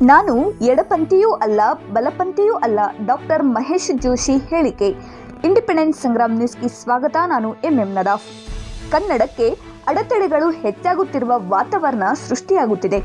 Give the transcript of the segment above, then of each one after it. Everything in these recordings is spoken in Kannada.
ನಾನು ಎಡಪಂಥಿಯೂ ಅಲ್ಲ, ಬಲಪಂಥಿಯೂ ಅಲ್ಲ, ಡಾಕ್ಟರ್ ಮಹೇಶ್ ಜೋಶಿ ಹೇಳಿಕೆ. ಇಂಡಿಪೆಂಡೆನ್ಸ್ ಸಂಗ್ರಾಮ್ ನ್ಯೂಸ್ಗೆ ಸ್ವಾಗತ, ನಾನು ಎಂ ಎಂ ನದಾಫ್ ಕನ್ನಡಕ್ಕೆ ಅಡೆತಡೆಗಳು ಹೆಚ್ಚಾಗುತ್ತಿರುವ ವಾತಾವರಣ ಸೃಷ್ಟಿಯಾಗುತ್ತಿದೆ.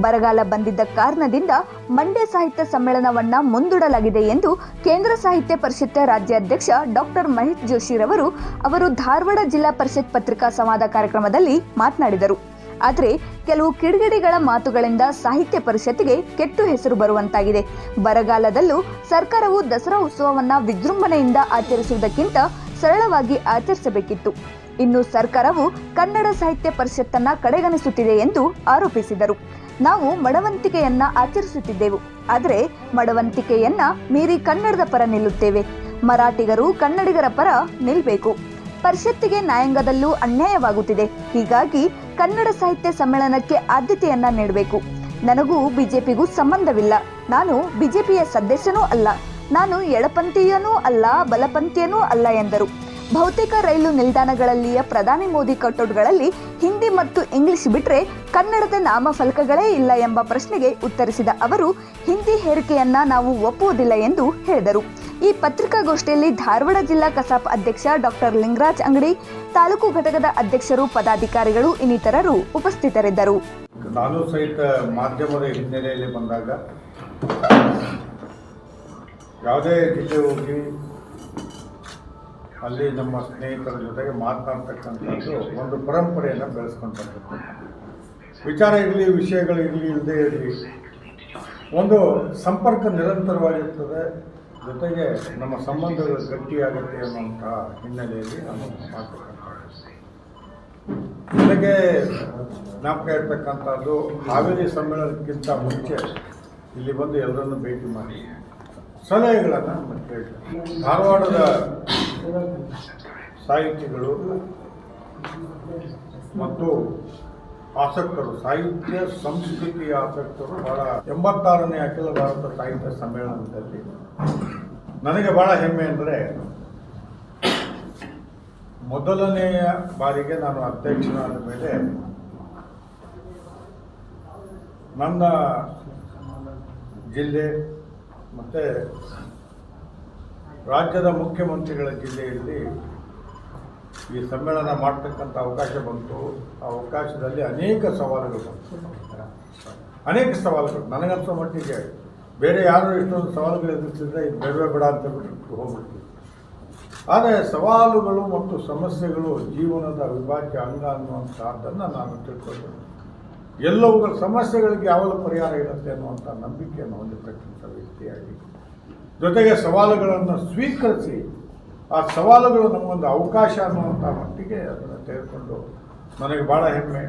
ಬರಗಾಲ ಬಂದಿದ್ದ ಕಾರಣದಿಂದ ಮಂಡ್ಯ ಸಾಹಿತ್ಯ ಸಮ್ಮೇಳನವನ್ನ ಮುಂದೂಡಲಾಗಿದೆ ಎಂದು ಕೇಂದ್ರ ಸಾಹಿತ್ಯ ಪರಿಷತ್ ರಾಜ್ಯಾಧ್ಯಕ್ಷ ಡಾಕ್ಟರ್ ಮಹೇಶ್ ಜೋಶಿರವರು ಅವರು ಧಾರವಾಡ ಜಿಲ್ಲಾ ಪರಿಷತ್ ಪತ್ರಿಕಾ ಸಂವಾದ ಕಾರ್ಯಕ್ರಮದಲ್ಲಿ ಮಾತನಾಡಿದರು. ಆದರೆ ಕೆಲವು ಕಿಡಿಗೇಡಿಗಳ ಮಾತುಗಳಿಂದ ಸಾಹಿತ್ಯ ಪರಿಷತ್ತಿಗೆ ಕೆಟ್ಟು ಹೆಸರು ಬರುವಂತಾಗಿದೆ. ಬರಗಾಲದಲ್ಲೂ ಸರ್ಕಾರವು ದಸರಾ ಉತ್ಸವವನ್ನ ವಿಜೃಂಭಣೆಯಿಂದ ಆಚರಿಸುವುದಕ್ಕಿಂತ ಸರಳವಾಗಿ ಆಚರಿಸಬೇಕಿತ್ತು. ಇನ್ನು ಸರ್ಕಾರವು ಕನ್ನಡ ಸಾಹಿತ್ಯ ಪರಿಷತ್ತನ್ನ ಕಡೆಗಣಿಸುತ್ತಿದೆ ಎಂದು ಆರೋಪಿಸಿದರು. ನಾವು ಮಡವಂತಿಕೆಯನ್ನ ಆಚರಿಸುತ್ತಿದ್ದೆವು. ಆದರೆ ಮಡವಂತಿಕೆಯನ್ನ ಮೀರಿ ಕನ್ನಡದ ಪರ ನಿಲ್ಲುತ್ತೇವೆ. ಮರಾಠಿಗರು ಕನ್ನಡಿಗರ ಪರ ನಿಲ್ಲಬೇಕು ಪರಿಷತ್ತಿಗೆ ನ್ಯಾಯಾಂಗದಲ್ಲೂ ಅನ್ಯಾಯವಾಗುತ್ತಿದೆ. ಹೀಗಾಗಿ ಕನ್ನಡ ಸಾಹಿತ್ಯ ಸಮ್ಮೇಳನಕ್ಕೆ ಆದ್ಯತೆಯನ್ನ ನೀಡಬೇಕು. ನನಗೂ ಬಿಜೆಪಿಗೂ ಸಂಬಂಧವಿಲ್ಲ. ನಾನು ಬಿಜೆಪಿಯ ಸದಸ್ಯನೂ ಅಲ್ಲ. ನಾನು ಎಡಪಂಥೀಯನೂ ಅಲ್ಲ, ಬಲಪಂಥೀಯನೂ ಅಲ್ಲ ಎಂದರು. ಬಹುತೇಕ ರೈಲು ನಿಲ್ದಾಣಗಳಲ್ಲಿಯ ಪ್ರಧಾನಿ ಮೋದಿ ಕಟೌಟ್ಗಳಲ್ಲಿ ಹಿಂದಿ ಮತ್ತು ಇಂಗ್ಲಿಷ್ ಬಿಟ್ರೆ ಕನ್ನಡದ ನಾಮಫಲಕಗಳೇ ಇಲ್ಲ ಎಂಬ ಪ್ರಶ್ನೆಗೆ ಉತ್ತರಿಸಿದ ಅವರು, ಹಿಂದಿ ಹೇರಿಕೆಯನ್ನ ನಾವು ಒಪ್ಪುವುದಿಲ್ಲ ಎಂದು ಹೇಳಿದರು. ಈ ಪತ್ರಿಕಾಗೋಷ್ಠಿಯಲ್ಲಿ ಧಾರವಾಡ ಜಿಲ್ಲಾ ಕಸಾಪ್ ಅಧ್ಯಕ್ಷ ಡಾಕ್ಟರ್ ಲಿಂಗರಾಜ್ ಅಂಗಡಿ, ತಾಲೂಕು ಘಟಕದ ಅಧ್ಯಕ್ಷರು, ಪದಾಧಿಕಾರಿಗಳು ಇನ್ನಿತರರು ಉಪಸ್ಥಿತರಿದ್ದರು. ಯಾವುದೇ ಜಿಲ್ಲೆ ಹೋಗಿ ಅಲ್ಲಿ ನಮ್ಮ ಸ್ನೇಹಿತರ ಜೊತೆಗೆ ಮಾತನಾಡ್ತಕ್ಕಂಥದ್ದು ಒಂದು ಪರಂಪರೆಯನ್ನು ಬೆಳೆಸ್ಕೊಂಡು ವಿಚಾರ ಇರಲಿ ವಿಷಯಗಳಿರಲಿ ಇಲ್ಲದೇ ಇರಲಿ, ಒಂದು ಸಂಪರ್ಕ ನಿರಂತರವಾಗಿರ್ತದೆ. ಜೊತೆಗೆ ನಮ್ಮ ಸಂಬಂಧಗಳು ಗಟ್ಟಿಯಾಗುತ್ತೆ ಅನ್ನುವಂಥ ಹಿನ್ನೆಲೆಯಲ್ಲಿ ನಾನು ಮಾಡ್ತಕ್ಕಂಥದ್ದು ಜೊತೆಗೆ ಜ್ಞಾಪಕ ಇರ್ತಕ್ಕಂಥದ್ದು, ಹಾವೇರಿ ಸಮ್ಮೇಳನಕ್ಕಿಂತ ಮುಂಚೆ ಇಲ್ಲಿ ಬಂದು ಎಲ್ಲರನ್ನು ಭೇಟಿ ಮಾಡಿ. ಸಲಹೆಗಳನ್ನು ಕೇಳಿದೆ ಧಾರವಾಡದ ಸಾಹಿತಿಗಳು ಮತ್ತು ಆಸಕ್ತರು, ಸಾಹಿತ್ಯ ಸಂಸ್ಕೃತಿಯ ಆಸಕ್ತರು ಬಹಳ ಎಂಬತ್ತಾರನೇ ಅಖಿಲ ಭಾರತ ಸಾಹಿತ್ಯ ಸಮ್ಮೇಳನದಲ್ಲಿ. ನನಗೆ ಬಹಳ ಹೆಮ್ಮೆ ಅಂದರೆ ಮೊದಲನೆಯ ಬಾರಿಗೆ ನಾನು ಅಧ್ಯಕ್ಷನಾದ ಮೇಲೆ ನನ್ನ ಜಿಲ್ಲೆ ಮತ್ತು ರಾಜ್ಯದ ಮುಖ್ಯಮಂತ್ರಿಗಳ ಜಿಲ್ಲೆಯಲ್ಲಿ ಈ ಸಮ್ಮೇಳನ ಮಾಡ್ತಕ್ಕಂಥ ಅವಕಾಶ ಬಂತು. ಆ ಅವಕಾಶದಲ್ಲಿ ಅನೇಕ ಸವಾಲುಗಳು ಬಂತು. ಅನೇಕ ಸವಾಲುಗಳು. ನನಗನ್ಸೋ ಮಟ್ಟಿಗೆ ಬೇರೆ ಯಾರು ಇಷ್ಟೊಂದು ಸವಾಲುಗಳು ಎದುರಿಸಿದ್ರೆ ಇದು ಬೇಡವೇ ಬೇಡ ಅಂತ ಬಿಟ್ಟು ಹೋಗ್ಬಿಡ್ತೀವಿ ಆದರೆ ಸವಾಲುಗಳು ಮತ್ತು ಸಮಸ್ಯೆಗಳು ಜೀವನದ ಅವಿಭಾಜ್ಯ ಅಂಗ ಅನ್ನುವಂಥದ್ದನ್ನು ನಾನು ತಿಳ್ಕೊಂಡು ಎಲ್ಲವುಗಳ ಸಮಸ್ಯೆಗಳಿಗೆ ಯಾವಾಗಲೂ ಪರಿಹಾರ ಇರುತ್ತೆ ಅನ್ನುವಂಥ ನಂಬಿಕೆಯನ್ನು ಹೊಂದಿರತಕ್ಕಂಥ ವ್ಯಕ್ತಿಯಾಗಿ. ಜೊತೆಗೆ ಸವಾಲುಗಳನ್ನು ಸ್ವೀಕರಿಸಿ ಆ ಸವಾಲುಗಳು ನಮಗೊಂದು ಅವಕಾಶ ಅನ್ನುವಂಥ ಮಟ್ಟಿಗೆ ಅದನ್ನು ತೆಗೆದುಕೊಂಡು ನನಗೆ ಭಾಳ ಹೆಮ್ಮೆ.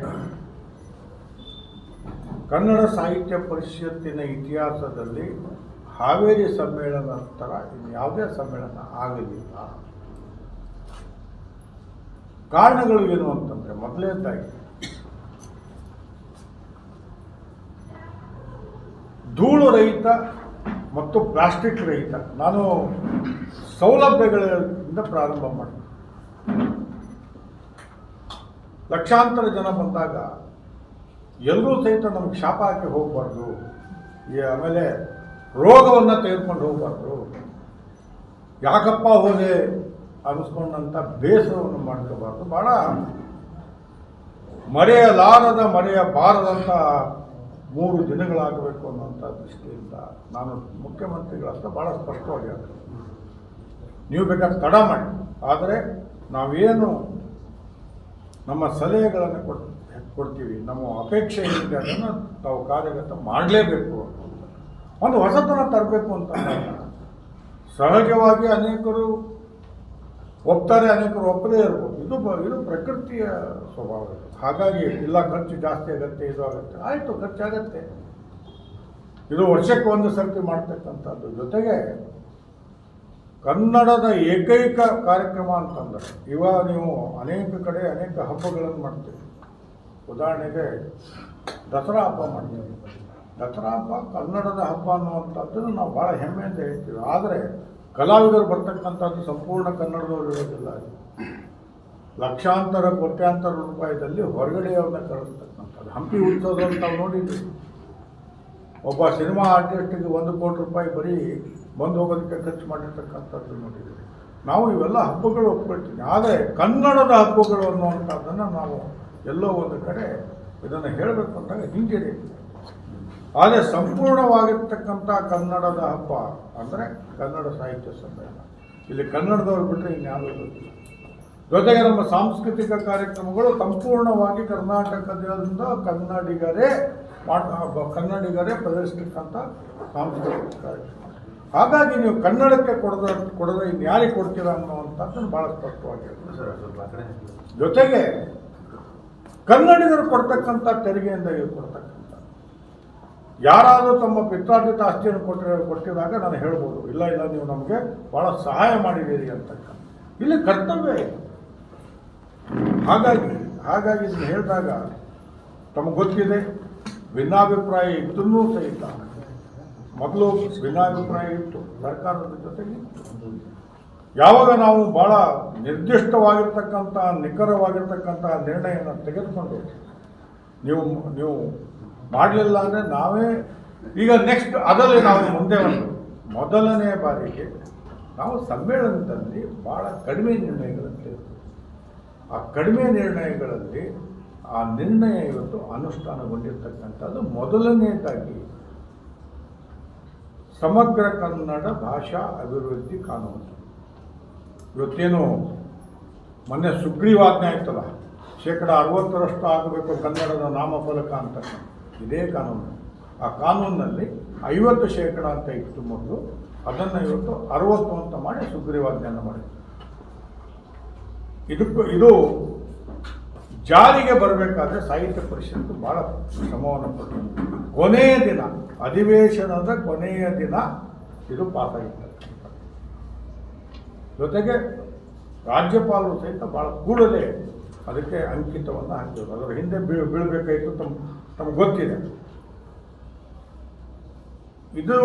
ಕನ್ನಡ ಸಾಹಿತ್ಯ ಪರಿಷತ್ತಿನ ಇತಿಹಾಸದಲ್ಲಿ ಹಾವೇರಿ ಸಮ್ಮೇಳನ ಥರ ಇನ್ನು ಯಾವುದೇ ಸಮ್ಮೇಳನ ಆಗಲಿಲ್ಲ. ಕಾರಣಗಳು ಏನು ಅಂತಂದರೆ ಮೊದಲನೇದಾಗಿ ಧೂಳು ರಹಿತ ಮತ್ತು ಪ್ಲಾಸ್ಟಿಕ್ ರಹಿತ. ನಾನು ಸೌಲಭ್ಯಗಳಿಂದ ಪ್ರಾರಂಭ ಮಾಡಿದೆ ಲಕ್ಷಾಂತರ ಜನ ಬಂದಾಗ ಎಲ್ಲರೂ ಸಹಿತ ನಮಗೆ ಶಾಪ ಹಾಕಿ ಹೋಗಬಾರ್ದು. ಆಮೇಲೆ ರೋಗವನ್ನು ತೆಗೆದುಕೊಂಡು ಹೋಗಬಾರ್ದು. ಯಾಕಪ್ಪ ಹೋದೆ ಅನಿಸ್ಕೊಂಡಂಥ ಬೇಸರವನ್ನು ಮಾಡ್ಕೋಬಾರ್ದು. ಭಾಳ ಮರೆಯಲಾರದ ಮರೆಯಬಾರದಂಥ ಮೂರು ದಿನಗಳಾಗಬೇಕು ಅನ್ನುವಂಥ ದೃಷ್ಟಿಯಿಂದ ನಾನು ಮುಖ್ಯಮಂತ್ರಿಗಳ ಹತ್ರ ಭಾಳ ಸ್ಪಷ್ಟವಾಗಿ ಹೇಳ್ತೀನಿ. ನೀವು ಬೇಕಾದ್ರೆ ತಡ ಮಾಡಿ. ಆದರೆ ನಾವೇನು ನಮ್ಮ ಸಲಹೆಗಳನ್ನು ಕೊಡ್ ಕೊಡ್ತೀವಿ, ನಮ್ಮ ಅಪೇಕ್ಷೆ ಏನಿದೆ ಅದನ್ನು ತಾವು ಕಾರ್ಯಗತ ಮಾಡಲೇಬೇಕು ಒಂದು ಹೊಸತನ ತರಬೇಕು ಅಂತ ಸಹಜವಾಗಿ ಅನೇಕರು ಒಪ್ತಾರೆ, ಅನೇಕರು ಒಪ್ಪದೇ ಇರ್ಬೋದು. ಇದು ಇದು ಪ್ರಕೃತಿಯ ಸ್ವಭಾವ. ಇದು. ಹಾಗಾಗಿ ಎಲ್ಲ ಖರ್ಚು ಜಾಸ್ತಿ ಆಗುತ್ತೆ, ಇದು ಆಗುತ್ತೆ. ಆಯಿತು, ಖರ್ಚಾಗತ್ತೆ. ಇದು ವರ್ಷಕ್ಕೆ ಒಂದು ಸರ್ತಿ ಮಾಡ್ತಕ್ಕಂಥದ್ದು. ಜೊತೆಗೆ ಕನ್ನಡದ ಏಕೈಕ ಕಾರ್ಯಕ್ರಮ ಅಂತಂದರೆ, ಇವಾಗ ನೀವು ಅನೇಕ ಕಡೆ ಅನೇಕ ಹಬ್ಬಗಳನ್ನು ಮಾಡ್ತೀವಿ ಉದಾಹರಣೆಗೆ ದಸರಾ ಹಬ್ಬ ಮಾಡ್ತೀವಿ. ದಸರಾ ಹಬ್ಬ ಕನ್ನಡದ ಹಬ್ಬ ಅನ್ನುವಂಥದ್ದನ್ನು ನಾವು ಭಾಳ ಹೆಮ್ಮೆಯಿಂದ ಹೇಳ್ತೀವಿ. ಆದರೆ ಕಲಾವಿದರು ಬರ್ತಕ್ಕಂಥದ್ದು ಸಂಪೂರ್ಣ ಕನ್ನಡದವರು ಇರೋದಿಲ್ಲ. ಲಕ್ಷಾಂತರ, ಕೋಟ್ಯಾಂತರ ರೂಪಾಯಿದಲ್ಲಿ ಹೊರಗಡೆಯವ್ರನ್ನ ಕರೆಸ್ತಕ್ಕಂಥದ್ದು ಹಂಪಿ ಉಳಿಸೋದಂತ ನಾವು ನೋಡಿದ್ವಿ. ಒಬ್ಬ ಸಿನಿಮಾ ಆರ್ಟಿಸ್ಟಿಗೆ ಒಂದು ಕೋಟಿ ರೂಪಾಯಿ ಬರೀ ಬಂದು ಹೋಗೋದಕ್ಕೆ ಖರ್ಚು ಮಾಡಿರ್ತಕ್ಕಂಥದ್ದು ನೋಡಿದ್ದೀವಿ ನಾವು ಇವೆಲ್ಲ ಹಬ್ಬಗಳು ಒಪ್ಕೊಳ್ತೀವಿ. ಆದರೆ ಕನ್ನಡದ ಹಬ್ಬಗಳು ಅನ್ನುವಂಥದ್ದನ್ನು ನಾವು ಎಲ್ಲೋ ಒಂದು ಕಡೆ ಇದನ್ನು ಹೇಳಬೇಕು ಅಂದಾಗ ಹಿಂಜರಿ. ಆದರೆ ಸಂಪೂರ್ಣವಾಗಿರ್ತಕ್ಕಂಥ ಕನ್ನಡದ ಹಬ್ಬ ಅಂದರೆ ಕನ್ನಡ ಸಾಹಿತ್ಯ ಸಮ್ಮೇಳನ. ಇಲ್ಲಿ ಕನ್ನಡದವ್ರು ಬಿಟ್ಟರೆ ಇನ್ಯಾವುದೂ ಜೊತೆಗೆ ನಮ್ಮ ಸಾಂಸ್ಕೃತಿಕ ಕಾರ್ಯಕ್ರಮಗಳು ಸಂಪೂರ್ಣವಾಗಿ ಕರ್ನಾಟಕದಿಂದ ಕನ್ನಡಿಗರೇ ಕನ್ನಡಿಗರೇ ಪ್ರದರ್ಶಿಸ್ತಕ್ಕಂಥ ಸಾಂಸ್ಕೃತಿಕ ಕಾರ್ಯಕ್ರಮ. ಹಾಗಾಗಿ ನೀವು ಕನ್ನಡಕ್ಕೆ ಕೊಡದ ಕೊಡದೆ ಇನ್ಯಾರಿಗೆ ಕೊಡ್ತೀರಾ ಅನ್ನೋವಂಥದ್ದನ್ನು ಭಾಳ ಸ್ಪಷ್ಟವಾಗಿ ಜೊತೆಗೆ ಕನ್ನಡಿಗರು ಕೊಡ್ತಕ್ಕಂಥ ತೆರಿಗೆಯಿಂದ ಇವರು ಕೊಡ್ತಕ್ಕಂಥ. ಯಾರಾದರೂ ತಮ್ಮ ಪಿತ್ರಾರ್ಜಿತ ಆಸ್ತಿಯನ್ನು ಕೊಟ್ಟಿರ ಕೊಟ್ಟಿದಾಗ ನಾನು ಹೇಳ್ಬೋದು ಇಲ್ಲ ಇಲ್ಲ ನೀವು ನಮಗೆ ಭಾಳ ಸಹಾಯ ಮಾಡಿದ್ದೀರಿ ಅಂತಕ್ಕಂಥ. ಇಲ್ಲಿ ಕರ್ತವ್ಯ ಇದೆ. ಹಾಗಾಗಿ ಹಾಗಾಗಿ ಇದನ್ನು ಹೇಳಿದಾಗ ತಮಗೆ ಗೊತ್ತಿದೆ, ಭಿನ್ನಾಭಿಪ್ರಾಯ ಇದ್ದೂ ಸಹಿತ ಮೊದಲು ಭಿನ್ನಾಭಿಪ್ರಾಯ ಇತ್ತು, ಸರ್ಕಾರದ ಜೊತೆಗೆ ಯಾವಾಗ ನಾವು ಭಾಳ ನಿರ್ದಿಷ್ಟವಾಗಿರ್ತಕ್ಕಂಥ ನಿಖರವಾಗಿರ್ತಕ್ಕಂಥ ನಿರ್ಣಯವನ್ನು ತೆಗೆದುಕೊಂಡು ನೀವು ನೀವು ಮಾಡಲಿಲ್ಲ ಅಂದರೆ ನಾವೇ, ಈಗ ನೆಕ್ಸ್ಟ್ ಅದರಲ್ಲಿ ನಾವು ಮುಂದೆ ಒಂದು ಮೊದಲನೇ ಬಾರಿಗೆ ನಾವು ಸಮ್ಮೇಳನದಲ್ಲಿ ಭಾಳ ಕಡಿಮೆ ನಿರ್ಣಯಗಳನ್ನು ತೆಗೆದುಕೊಂಡ್ವಿ. ಆ ಕಡಿಮೆ ನಿರ್ಣಯಗಳಲ್ಲಿ ಆ ನಿರ್ಣಯ ಇವತ್ತು ಅನುಷ್ಠಾನಗೊಂಡಿರ್ತಕ್ಕಂಥದ್ದು. ಮೊದಲನೇದಾಗಿ ಸಮಗ್ರ ಕನ್ನಡ ಭಾಷಾ ಅಭಿವೃದ್ಧಿ ಕಾನೂನು. ಇವತ್ತೇನು ಮೊನ್ನೆ ಸುಗ್ರೀವಾಜ್ಞೆ ಆಯ್ತಲ್ಲ, ಶೇಕಡ ಅರವತ್ತರಷ್ಟು ಆಗಬೇಕು ಕನ್ನಡದ ನಾಮಫಲಕ ಅಂತ. ಇದೇ ಕಾನೂನು. ಆ ಕಾನೂನಿನಲ್ಲಿ ಐವತ್ತು ಶೇಕಡ ಅಂತ ಇತ್ತು ಮೊದಲು, ಅದನ್ನು ಇವತ್ತು ಅರವತ್ತು ಅಂತ ಮಾಡಿ ಸುಗ್ರೀವಾಜ್ಞೆಯನ್ನು ಮಾಡಿ ಇದಕ್ಕೂ ಇದು ಜಾರಿಗೆ ಬರಬೇಕಾದ್ರೆ ಸಾಹಿತ್ಯ ಪರಿಷತ್ತು ಭಾಳ ಶ್ರಮವನ್ನು ಪಟ್ಟು ಕೊನೆಯ ದಿನ, ಅಧಿವೇಶನದ ಕೊನೆಯ ದಿನ ಇದು ಪಾಸಾಗಿರ್ತಕ್ಕಂಥದ್ದು ಜೊತೆಗೆ ರಾಜ್ಯಪಾಲರು ಸಹಿತ ಭಾಳ ಕೂಡಲೇ ಅದಕ್ಕೆ ಅಂಕಿತವನ್ನು ಹಾಕಿದ್ರು. ಅದರ ಹಿಂದೆ ಬೀಳ್, ಬೀಳಬೇಕಾಯಿತು ತಮ್ಮ ತಮಗೆ ಗೊತ್ತಿದೆ. ಇದು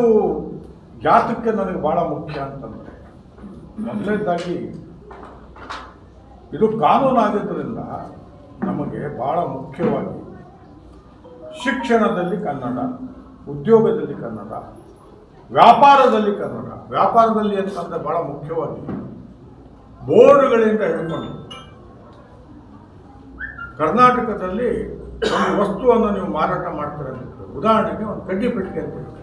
ಜಾತಕ್ಕೆ ನನಗೆ ಭಾಳ ಮುಖ್ಯ ಅಂತಂದರೆ ಮೊದಲನೇದಾಗಿ ಇದು ಕಾನೂನು ಆಗಿದ್ದರಿಂದ ನಮಗೆ ಭಾಳ ಮುಖ್ಯವಾಗಿ ಶಿಕ್ಷಣದಲ್ಲಿ ಕನ್ನಡ, ಉದ್ಯೋಗದಲ್ಲಿ ಕನ್ನಡ, ವ್ಯಾಪಾರದಲ್ಲಿ ಕನ್ನಡ ವ್ಯಾಪಾರದಲ್ಲಿ ಅಂತಂದರೆ ಭಾಳ ಮುಖ್ಯವಾಗಿ ಬೋರ್ಡ್ಗಳಿಂದ ಹಿಡ್ಕೊಂಡು ಕರ್ನಾಟಕದಲ್ಲಿ ಒಂದು ವಸ್ತುವನ್ನು ನೀವು ಮಾರಾಟ ಮಾಡ್ತಾರೆ ಉದಾಹರಣೆಗೆ ಒಂದು ಕಡ್ಡಿ ಪೆಟ್ಟಿಗೆ ಅಂತ.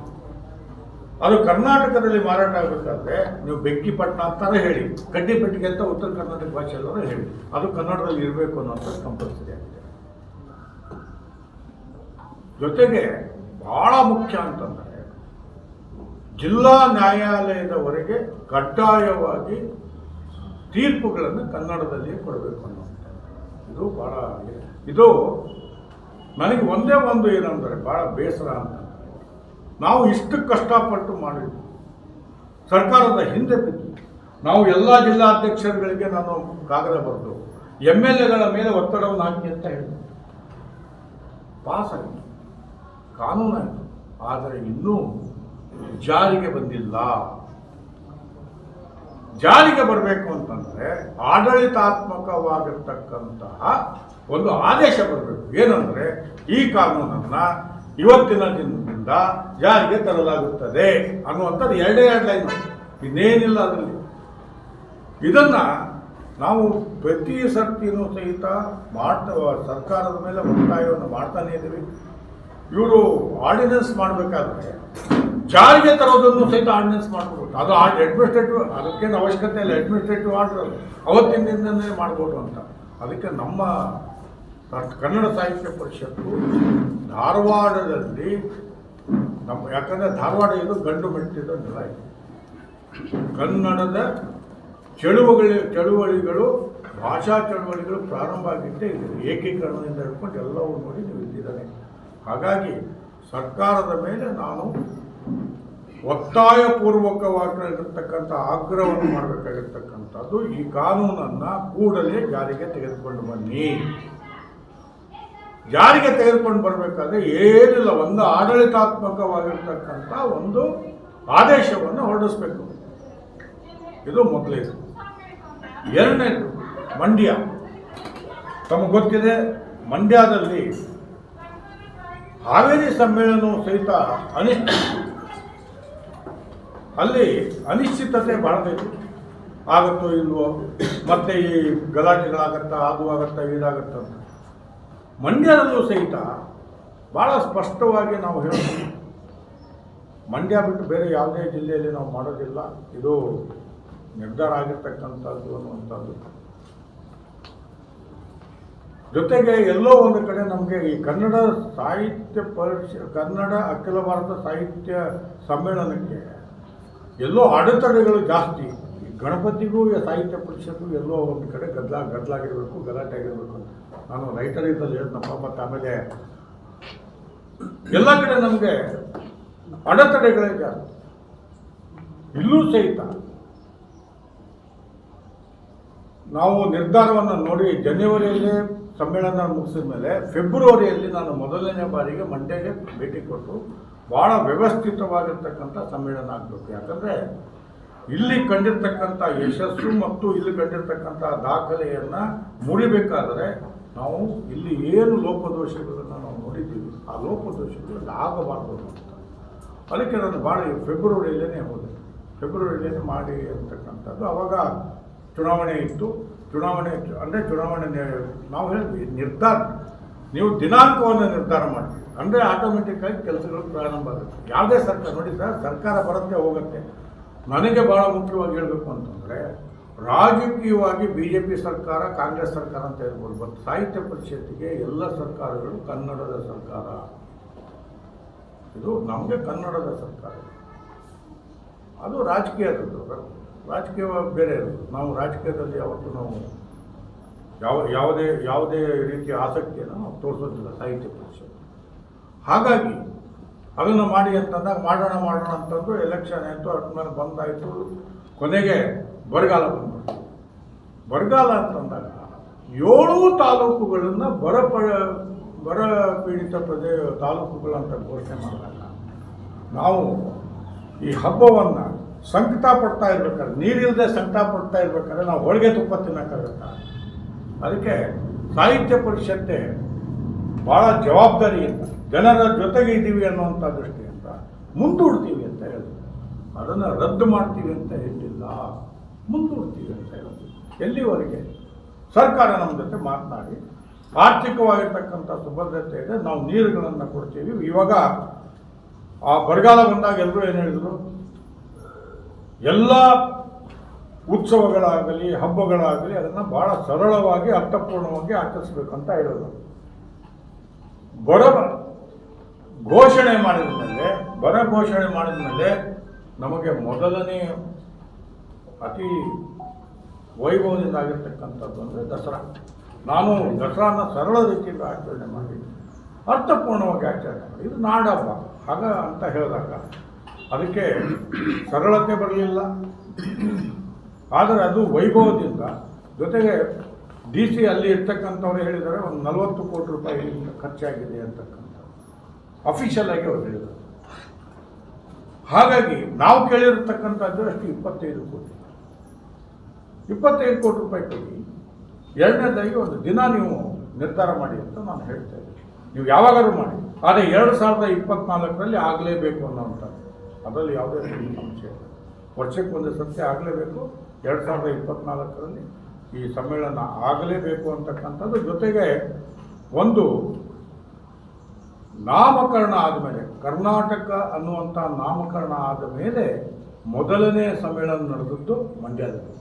ಅದು ಕರ್ನಾಟಕದಲ್ಲಿ ಮಾರಾಟ ಆಗಬೇಕಾದ್ರೆ ನೀವು ಬೆಂಕಿಪಟ್ಟಣ ಅಂತಾನೆ ಹೇಳಿ. ಗಡ್ಡಿಪೆಟ್ಟಿಗೆ ಅಂತ ಉತ್ತರ ಕರ್ನಾಟಕ ಭಾಷೆಯಲ್ಲವರು ಹೇಳಿ. ಅದು ಕನ್ನಡದಲ್ಲಿ ಇರಬೇಕು ಅನ್ನೋಂಥ ಕಂಪಲ್ಸರಿ ಆಗಿದೆ ಜೊತೆಗೆ ಬಹಳ ಮುಖ್ಯ ಅಂತಂದರೆ ಜಿಲ್ಲಾ ನ್ಯಾಯಾಲಯದವರೆಗೆ ಕಡ್ಡಾಯವಾಗಿ ತೀರ್ಪುಗಳನ್ನು ಕನ್ನಡದಲ್ಲಿಯೇ ಕೊಡಬೇಕು ಅನ್ನೋಂಥದ್ದು ಇದು ಬಹಳ ಇದು ನನಗೆ ಒಂದೇ ಒಂದು ಏನಂದರೆ ಭಾಳ ಬೇಸರ ಅಂತ. ನಾವು ಇಷ್ಟು ಕಷ್ಟಪಟ್ಟು ಮಾಡಿದ್ವಿ. ಸರ್ಕಾರದ ಹಿಂದೆ ಬಿದ್ದು, ನಾವು ಎಲ್ಲ ಜಿಲ್ಲಾಧ್ಯಕ್ಷರುಗಳಿಗೆ ನಾನು ಕಾಗದ ಬರೆದು ಎಂ ಎಲ್ ಎಗಳ ಮೇಲೆ ಒತ್ತಡವನ್ನು ಹಾಕಿ ಅಂತ ಹೇಳಿದ್ವಿ. ಪಾಸ್ ಆಯಿತು ಕಾನೂನಾಯಿತು. ಆದರೆ ಇನ್ನೂ ಜಾರಿಗೆ ಬಂದಿಲ್ಲ. ಜಾರಿಗೆ ಬರಬೇಕು ಅಂತಂದರೆ ಆಡಳಿತಾತ್ಮಕವಾಗಿರ್ತಕ್ಕಂತಹ ಒಂದು ಆದೇಶ ಬರಬೇಕು. ಏನಂದರೆ ಈ ಕಾನೂನನ್ನು ಇವತ್ತಿನ ದಿನದಿಂದ ಜಾರಿಗೆ ತರಲಾಗುತ್ತದೆ ಅನ್ನುವಂಥದ್ದು ಎರಡೇ ಎರಡು ಲೈನ್ ಇನ್ನೇನಿಲ್ಲ ಅದರಲ್ಲಿ. ಇದನ್ನ ನಾವು ಪ್ರತಿ ಸರ್ತಿನೂ ಸಹಿತ ಮಾಡ್ತಾ, ಸರ್ಕಾರದ ಮೇಲೆ ಒತ್ತಾಯವನ್ನು ಮಾಡ್ತಾನೆ ಇದ್ದೀವಿ. ಇವರು ಆರ್ಡಿನೆನ್ಸ್ ಮಾಡಬೇಕಾದ್ರೆ ಜಾರಿಗೆ ತರೋದನ್ನು ಸಹಿತ ಆರ್ಡಿನೆನ್ಸ್ ಮಾಡ್ಬೋದು ಅದು ಅಡ್ಮಿನಿಸ್ಟ್ರೇಟಿವ್ ಅದಕ್ಕೇನು ಅವಶ್ಯಕತೆ ಇಲ್ಲ. ಅಡ್ಮಿನಿಸ್ಟ್ರೇಟಿವ್ ಆರ್ಡರ್ ಅವತ್ತಿನಿಂದನೇ ಮಾಡ್ಬೋದು ಅಂತ. ಅದಕ್ಕೆ ನಮ್ಮ ಕನ್ನಡ ಸಾಹಿತ್ಯ ಪರಿಷತ್ತು ಧಾರವಾಡದಲ್ಲಿ ನಮ್ಮ ಯಾಕಂದರೆ ಧಾರವಾಡ ಇದು ಗಂಡು ಮೆಟ್ಟಿದ ನೆಲ ಇದೆ ಕನ್ನಡದ ಚಳುವಳಿ ಚಳುವಳಿಗಳು, ಭಾಷಾ ಚಳುವಳಿಗಳು ಪ್ರಾರಂಭ ಆಗಿದ್ದೇ ಇದೆ. ಏಕೀಕರಣದಿಂದ ಹಿಡ್ಕೊಂಡು ಎಲ್ಲವೂ ನೋಡಿ ನೀವು ಇದ್ದಿದ್ದಾರೆ. ಹಾಗಾಗಿ ಸರ್ಕಾರದ ಮೇಲೆ ನಾನು ಒತ್ತಾಯಪೂರ್ವಕವಾಗಿರತಕ್ಕಂಥ ಆಗ್ರಹವನ್ನು ಮಾಡಬೇಕಾಗಿರ್ತಕ್ಕಂಥದ್ದು ಈ ಕಾನೂನನ್ನು ಕೂಡಲೇ ಜಾರಿಗೆ ತೆಗೆದುಕೊಂಡು ಬನ್ನಿ. ಜಾರಿಗೆ ತೆಗೆದುಕೊಂಡು ಬರಬೇಕಾದ್ರೆ ಏನಿಲ್ಲ, ಒಂದು ಆಡಳಿತಾತ್ಮಕವಾಗಿರ್ತಕ್ಕಂಥ ಒಂದು ಆದೇಶವನ್ನು ಹೊರಡಿಸ್ಬೇಕು. ಇದು ಮೊದಲೇದು ಎರಡನೇದು, ಮಂಡ್ಯ. ತಮಗೆ ಗೊತ್ತಿದೆ, ಮಂಡ್ಯದಲ್ಲಿ ಹಾವೇರಿ ಸಮ್ಮೇಳನವು ಸಹಿತ ಅನಿಶ್ಚಿತ ಅಲ್ಲಿ ಅನಿಶ್ಚಿತತೆ ಬಹಳ ಆಗುತ್ತೋ ಇಲ್ವೋ, ಮತ್ತೆ ಈ ಗಲಾಟೆಗಳಾಗತ್ತಾ, ಆಗುವಾಗತ್ತಾ ಆಗತ್ತಾ ಮಂಡ್ಯದಲ್ಲೂ ಸಹಿತ ಭಾಳ ಸ್ಪಷ್ಟವಾಗಿ ನಾವು ಹೇಳ್ತೀವಿ ಮಂಡ್ಯ ಬಿಟ್ಟು ಬೇರೆ ಯಾವುದೇ ಜಿಲ್ಲೆಯಲ್ಲಿ ನಾವು ಮಾಡೋದಿಲ್ಲ. ಇದು ನಿರ್ಧಾರ ಆಗಿರ್ತಕ್ಕಂಥದ್ದು ಅನ್ನುವಂಥದ್ದು. ಜೊತೆಗೆ ಎಲ್ಲೋ ಒಂದು ಕಡೆ ನಮಗೆ ಈ ಕನ್ನಡ ಸಾಹಿತ್ಯ ಪರಿಷ, ಕನ್ನಡ ಅಖಿಲ ಭಾರತ ಸಾಹಿತ್ಯ ಸಮ್ಮೇಳನಕ್ಕೆ ಎಲ್ಲೋ ಅಡೆತಡೆಗಳು ಜಾಸ್ತಿ. ಗಣಪತಿಗೂ ಸಾಹಿತ್ಯ ಪರಿಷತ್ತು ಎಲ್ಲೋ ಒಂದು ಕಡೆ ಗದ್ದಲ ಗದ್ದಲಾಗಿರಬೇಕು ಗಲಾಟೆ ಆಗಿರಬೇಕು ನಾನು ರೈಟರ್ ಇದ್ದಲ್ಲಿ ನಮ್ಮ ಮತ್ತು ಆಮೇಲೆ ಎಲ್ಲ ಕಡೆ ನಮಗೆ ಅಡೆತಡೆಗಳೇ ಇಲ್ಲೂ ಸಹಿತ ನಾವು ನಿರ್ಧಾರವನ್ನು ನೋಡಿ ಜನವರಿಯಲ್ಲಿ ಸಮ್ಮೇಳನ ಮುಗಿಸಿದ ಮೇಲೆ ಫೆಬ್ರವರಿಯಲ್ಲಿ ನಾನು ಮೊದಲನೇ ಬಾರಿಗೆ ಮಂಡ್ಯಗೆ ಭೇಟಿ ಕೊಟ್ಟು ಭಾಳ ವ್ಯವಸ್ಥಿತವಾಗಿರ್ತಕ್ಕಂಥ ಸಮ್ಮೇಳನ ಆಗಬೇಕು. ಯಾಕಂದರೆ ಇಲ್ಲಿ ಕಂಡಿರ್ತಕ್ಕಂಥ ಯಶಸ್ಸು ಮತ್ತು ಇಲ್ಲಿ ಕಂಡಿರ್ತಕ್ಕಂಥ ದಾಖಲೆಯನ್ನು ಮುರಿಬೇಕಾದರೆ ನಾವು ಇಲ್ಲಿ ಏನು ಲೋಪದೋಷಗಳನ್ನು ನಾವು ನೋಡಿದ್ದೀವಿ, ಆ ಲೋಪದೋಷಗಳು ಆಗಬಾರ್ದು ಅಂತ. ಅದಕ್ಕೆ ನಾನು ಭಾಳ ಫೆಬ್ರವರಿಯಲ್ಲೇ ಹೋದೆ. ಫೆಬ್ರವರಿಯಲ್ಲೇ ಮಾಡಿ ಅಂತಕ್ಕಂಥದ್ದು. ಅವಾಗ ಚುನಾವಣೆ ಇತ್ತು. ಚುನಾವಣೆ, ಅಂದರೆ ಚುನಾವಣೆ ನಾವು ಹೇಳಿದ್ವಿ ನಿರ್ಧಾರ. ನೀವು ದಿನಾಂಕವನ್ನು ನಿರ್ಧಾರ ಮಾಡ್ತೀವಿ. ಅಂದರೆ ಆಟೋಮೆಟಿಕ್ಕಾಗಿ ಕೆಲಸಗಳು ಪ್ರಾರಂಭ ಆಗುತ್ತೆ. ಯಾವುದೇ ಸರ್ಕಾರ, ನೋಡಿ ಸರ್, ಸರ್ಕಾರ ಬರುತ್ತೆ, ಹೋಗುತ್ತೆ. ನನಗೆ ಭಾಳ ಮುಖ್ಯವಾಗಿ ಹೇಳಬೇಕು ಅಂತಂದರೆ ರಾಜಕೀಯವಾಗಿ ಬಿ ಜೆ ಪಿ ಸರ್ಕಾರ, ಕಾಂಗ್ರೆಸ್ ಸರ್ಕಾರ ಅಂತ ಹೇಳ್ಬೋದು. ಬಟ್ ಸಾಹಿತ್ಯ ಪರಿಷತ್ತಿಗೆ ಎಲ್ಲ ಸರ್ಕಾರಗಳು ಕನ್ನಡದ ಸರ್ಕಾರ. ಇದು ನಮಗೆ ಕನ್ನಡದ ಸರ್ಕಾರ. ಅದು ರಾಜಕೀಯದದ್ದು. ರಾಜಕೀಯ ಬೇರೆ ಇರೋದು ನಾವು ರಾಜಕೀಯದಲ್ಲಿ ಯಾವತ್ತೂ ನಾವು ಯಾವ, ಯಾವುದೇ ಯಾವುದೇ ರೀತಿಯ ಆಸಕ್ತಿಯನ್ನು ನಾವು ತೋರಿಸೋದಿಲ್ಲ ಸಾಹಿತ್ಯ ಪರಿಷತ್ ಹಾಗಾಗಿ ಅದನ್ನು ಮಾಡಿ ಅಂತಂದಾಗ ಮಾಡೋಣ ಮಾಡೋಣ ಅಂತಂದು ಎಲೆಕ್ಷನ್ ಆಯಿತು, ಅದ್ಮೇಲೆ ಬಂದಾಯಿತು. ಕೊನೆಗೆ ಬರಗಾಲ ಬಂದ್ಬಿಡ್ತು ಬರಗಾಲ ಅಂತಂದಾಗ ಏಳು ತಾಲೂಕುಗಳನ್ನು ಬರ ಪ ಬರ ಪೀಡಿತ ಪ್ರದೇ ತಾಲೂಕುಗಳಂತ ಘೋಷಣೆ ಮಾಡಿದಾಗ ನಾವು ಈ ಹಬ್ಬವನ್ನು ಸಂಕಟ ಪಡ್ತಾ ಇರ್ಬೇಕಾದ್ರೆ ನೀರಿಲ್ಲದೆ ಸಂಕಟ ಪಡ್ತಾ ಇರ್ಬೇಕಾದ್ರೆ ನಾವು ಹೋಳಿಗೆ ತುಪ್ಪ ತಿನ್ನಕ್ಕಾಗತ್ತ ಅದಕ್ಕೆ ಸಾಹಿತ್ಯ ಪರಿಷತ್ತೆ ಭಾಳ ಜವಾಬ್ದಾರಿಯಿಂದ ಜನರ ಜೊತೆಗೆ ಇದ್ದೀವಿ ಅನ್ನುವಂಥ ದೃಷ್ಟಿಯಿಂದ ಮುಂದೂಡ್ತೀವಿ ಅಂತ ಹೇಳಿದ್ರು. ಅದನ್ನು ರದ್ದು ಮಾಡ್ತೀವಿ ಅಂತ ಹೇಳಿಲ್ಲ. ಮುಂದೂಡ್ತೀವಿ ಅಂತ ಹೇಳೋದು. ಎಲ್ಲಿವರೆಗೆ? ಸರ್ಕಾರ ನಮ್ಮ ಜೊತೆ ಮಾತನಾಡಿ, ಆರ್ಥಿಕವಾಗಿರ್ತಕ್ಕಂಥ ಸುಭದ್ರತೆ ಇದೆ, ನಾವು ನೀರುಗಳನ್ನು ಕೊಡ್ತೀವಿ. ಇವಾಗ ಆ ಬರಗಾಲ ಬಂದಾಗ ಎಲ್ಲರೂ ಏನು ಹೇಳಿದರು? ಎಲ್ಲ ಉತ್ಸವಗಳಾಗಲಿ, ಹಬ್ಬಗಳಾಗಲಿ ಅದನ್ನು ಭಾಳ ಸರಳವಾಗಿ, ಅರ್ಥಪೂರ್ಣವಾಗಿ ಆಚರಿಸ್ಬೇಕಂತ ಅಂತ ಹೇಳಿದ್ರು ಬರ ಘೋಷಣೆ ಮಾಡಿದ ಮೇಲೆ ಬರ ಘೋಷಣೆ ಮಾಡಿದ ಮೇಲೆ ನಮಗೆ ಮೊದಲನೇ ಅತಿ ವೈಭವದಿಂದ ಆಗಿರ್ತಕ್ಕಂಥದ್ದು ಅಂದರೆ ದಸರಾ. ನಾನು ದಸರಾನ ಸರಳ ರೀತಿಯಲ್ಲಿ ಆಚರಣೆ ಮಾಡಿ, ಅರ್ಥಪೂರ್ಣವಾಗಿ ಆಚರಣೆ ಮಾಡಿ, ಇದು ನಾಡಹಬ್ಬ. ಹಾಗ ಅಂತ ಹೇಳಿದಾಗ ಅದಕ್ಕೆ ಸರಳತೆ ಬರಲಿಲ್ಲ. ಆದರೆ ಅದು ವೈಭವದಿಂದ, ಜೊತೆಗೆ ಡಿ ಸಿ ಅಲ್ಲಿ ಇರ್ತಕ್ಕಂಥವ್ರು ಹೇಳಿದರೆ ಒಂದು ನಲವತ್ತು ಕೋಟಿ ರೂಪಾಯಿ ಖರ್ಚಾಗಿದೆ ಅಂತಕ್ಕಂಥ ಅಫಿಷಿಯಲ್ ಆಗಿ ಅವ್ರು ಹೇಳಿದರು. ಹಾಗಾಗಿ ನಾವು ಕೇಳಿರ್ತಕ್ಕಂಥದ್ದು ಅಷ್ಟು ಇಪ್ಪತ್ತೈದು ಕೋಟಿ. ಇಪ್ಪತ್ತೈದು ಕೋಟಿ ರೂಪಾಯಿ ಕೊಡಿ. ಎರಡನೇದಾಗಿ ಒಂದು ದಿನ ನೀವು ನಿರ್ಧಾರ ಮಾಡಿ ಅಂತ ನಾನು ಹೇಳ್ತಾ ಇದ್ದೀನಿ. ನೀವು ಯಾವಾಗಾದ್ರೂ ಮಾಡಿ. ಆದರೆ ಎರಡು ಸಾವಿರದ ಇಪ್ಪತ್ನಾಲ್ಕರಲ್ಲಿ ಆಗಲೇಬೇಕು ಅನ್ನೋವಂಥದ್ದು ಅದರಲ್ಲಿ ಯಾವುದೇ ಸಂಶಯ ಇಲ್ಲ. ವರ್ಷಕ್ಕೆ ಒಂದು ಸತ್ಯ ಆಗಲೇಬೇಕು. ಎರಡು ಸಾವಿರದ ಇಪ್ಪತ್ನಾಲ್ಕರಲ್ಲಿ ಈ ಸಮ್ಮೇಳನ ಆಗಲೇಬೇಕು ಅಂತಕ್ಕಂಥದ್ದು ಜೊತೆಗೆ ಒಂದು ನಾಮಕರಣ ಆದಮೇಲೆ, ಕರ್ನಾಟಕ ಅನ್ನುವಂಥ ನಾಮಕರಣ ಆದ ಮೇಲೆ ಮೊದಲನೇ ಸಮ್ಮೇಳನ ನಡೆದದ್ದು ಮಂಡ್ಯದಲ್ಲಿ.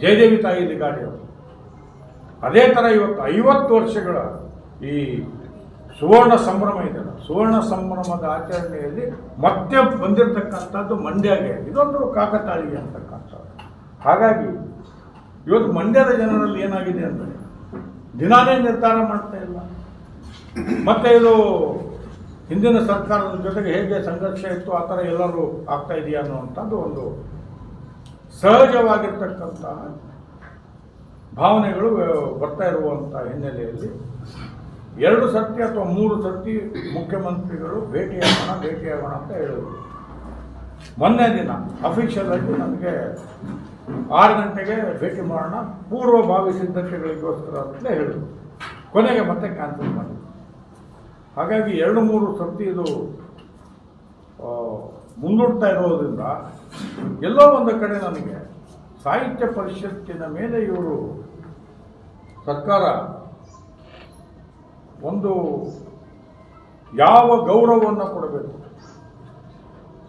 ಜಯದೇವಿ ತಾಯಿ ಲಿಗಾಡಿ ಅವರು. ಅದೇ ಥರ ಇವತ್ತು ಐವತ್ತು ವರ್ಷಗಳ ಈ ಸುವರ್ಣ ಸಂಭ್ರಮ ಇದೆಯಲ್ಲ ಸುವರ್ಣ ಸಂಭ್ರಮದ ಆಚರಣೆಯಲ್ಲಿ ಮತ್ತೆ ಬಂದಿರತಕ್ಕಂಥದ್ದು ಮಂಡ್ಯಗೆ. ಇದೊಂದು ಕಾಕತಾಳೀಯ ಅಂತಕ್ಕಂಥದ್ದು. ಹಾಗಾಗಿ ಇವತ್ತು ಮಂಡ್ಯದ ಜನರಲ್ಲಿ ಏನಾಗಿದೆ ಅಂದರೆ ದಿನಾನೇ ನಿರ್ಧಾರ ಮಾಡ್ತಾ ಇಲ್ಲ. ಮತ್ತೆ ಇದು ಹಿಂದಿನ ಸರ್ಕಾರದ ಜೊತೆಗೆ ಹೇಗೆ ಸಂಘರ್ಷ ಇತ್ತು, ಆ ಥರ ಎಲ್ಲರೂ ಆಗ್ತಾ ಇದೆಯಾ ಅನ್ನುವಂಥದ್ದು ಒಂದು ಸಹಜವಾಗಿರ್ತಕ್ಕಂಥ ಭಾವನೆಗಳು ಬರ್ತಾ ಇರುವಂಥ ಹಿನ್ನೆಲೆಯಲ್ಲಿ ಎರಡು ಸರ್ತಿ ಅಥವಾ ಮೂರು ಸರ್ತಿ ಮುಖ್ಯಮಂತ್ರಿಗಳು ಭೇಟಿಯಾಗೋಣ ಭೇಟಿಯಾಗೋಣ ಅಂತ ಹೇಳಿದರು ಮೊನ್ನೆ ದಿನ ಅಫಿಷಿಯಲ್ ಆಗಿ ನಮಗೆ ಆರು ಗಂಟೆಗೆ ಭೇಟಿ ಮಾಡೋಣ ಪೂರ್ವಭಾವಿ ಸಿದ್ಧತೆಗಳಿಗೋಸ್ಕರ ಅಂತಲೇ ಹೇಳಿದರು ಕೊನೆಗೆ ಮತ್ತೆ ಕ್ಯಾನ್ಸಲ್ ಮಾಡಿ ಹಾಗಾಗಿ ಎರಡು ಮೂರು ಸರ್ತಿ ಇದು ಮುಂದೂಡ್ತಾ ಇರೋದ್ರಿಂದ ಎಲ್ಲೋ ಒಂದು ಕಡೆ ನನಗೆ ಸಾಹಿತ್ಯ ಪರಿಷತ್ತಿನ ಮೇಲೆ ಇವರು ಸರ್ಕಾರ ಒಂದು ಯಾವ ಗೌರವವನ್ನು ಕೊಡಬೇಕು?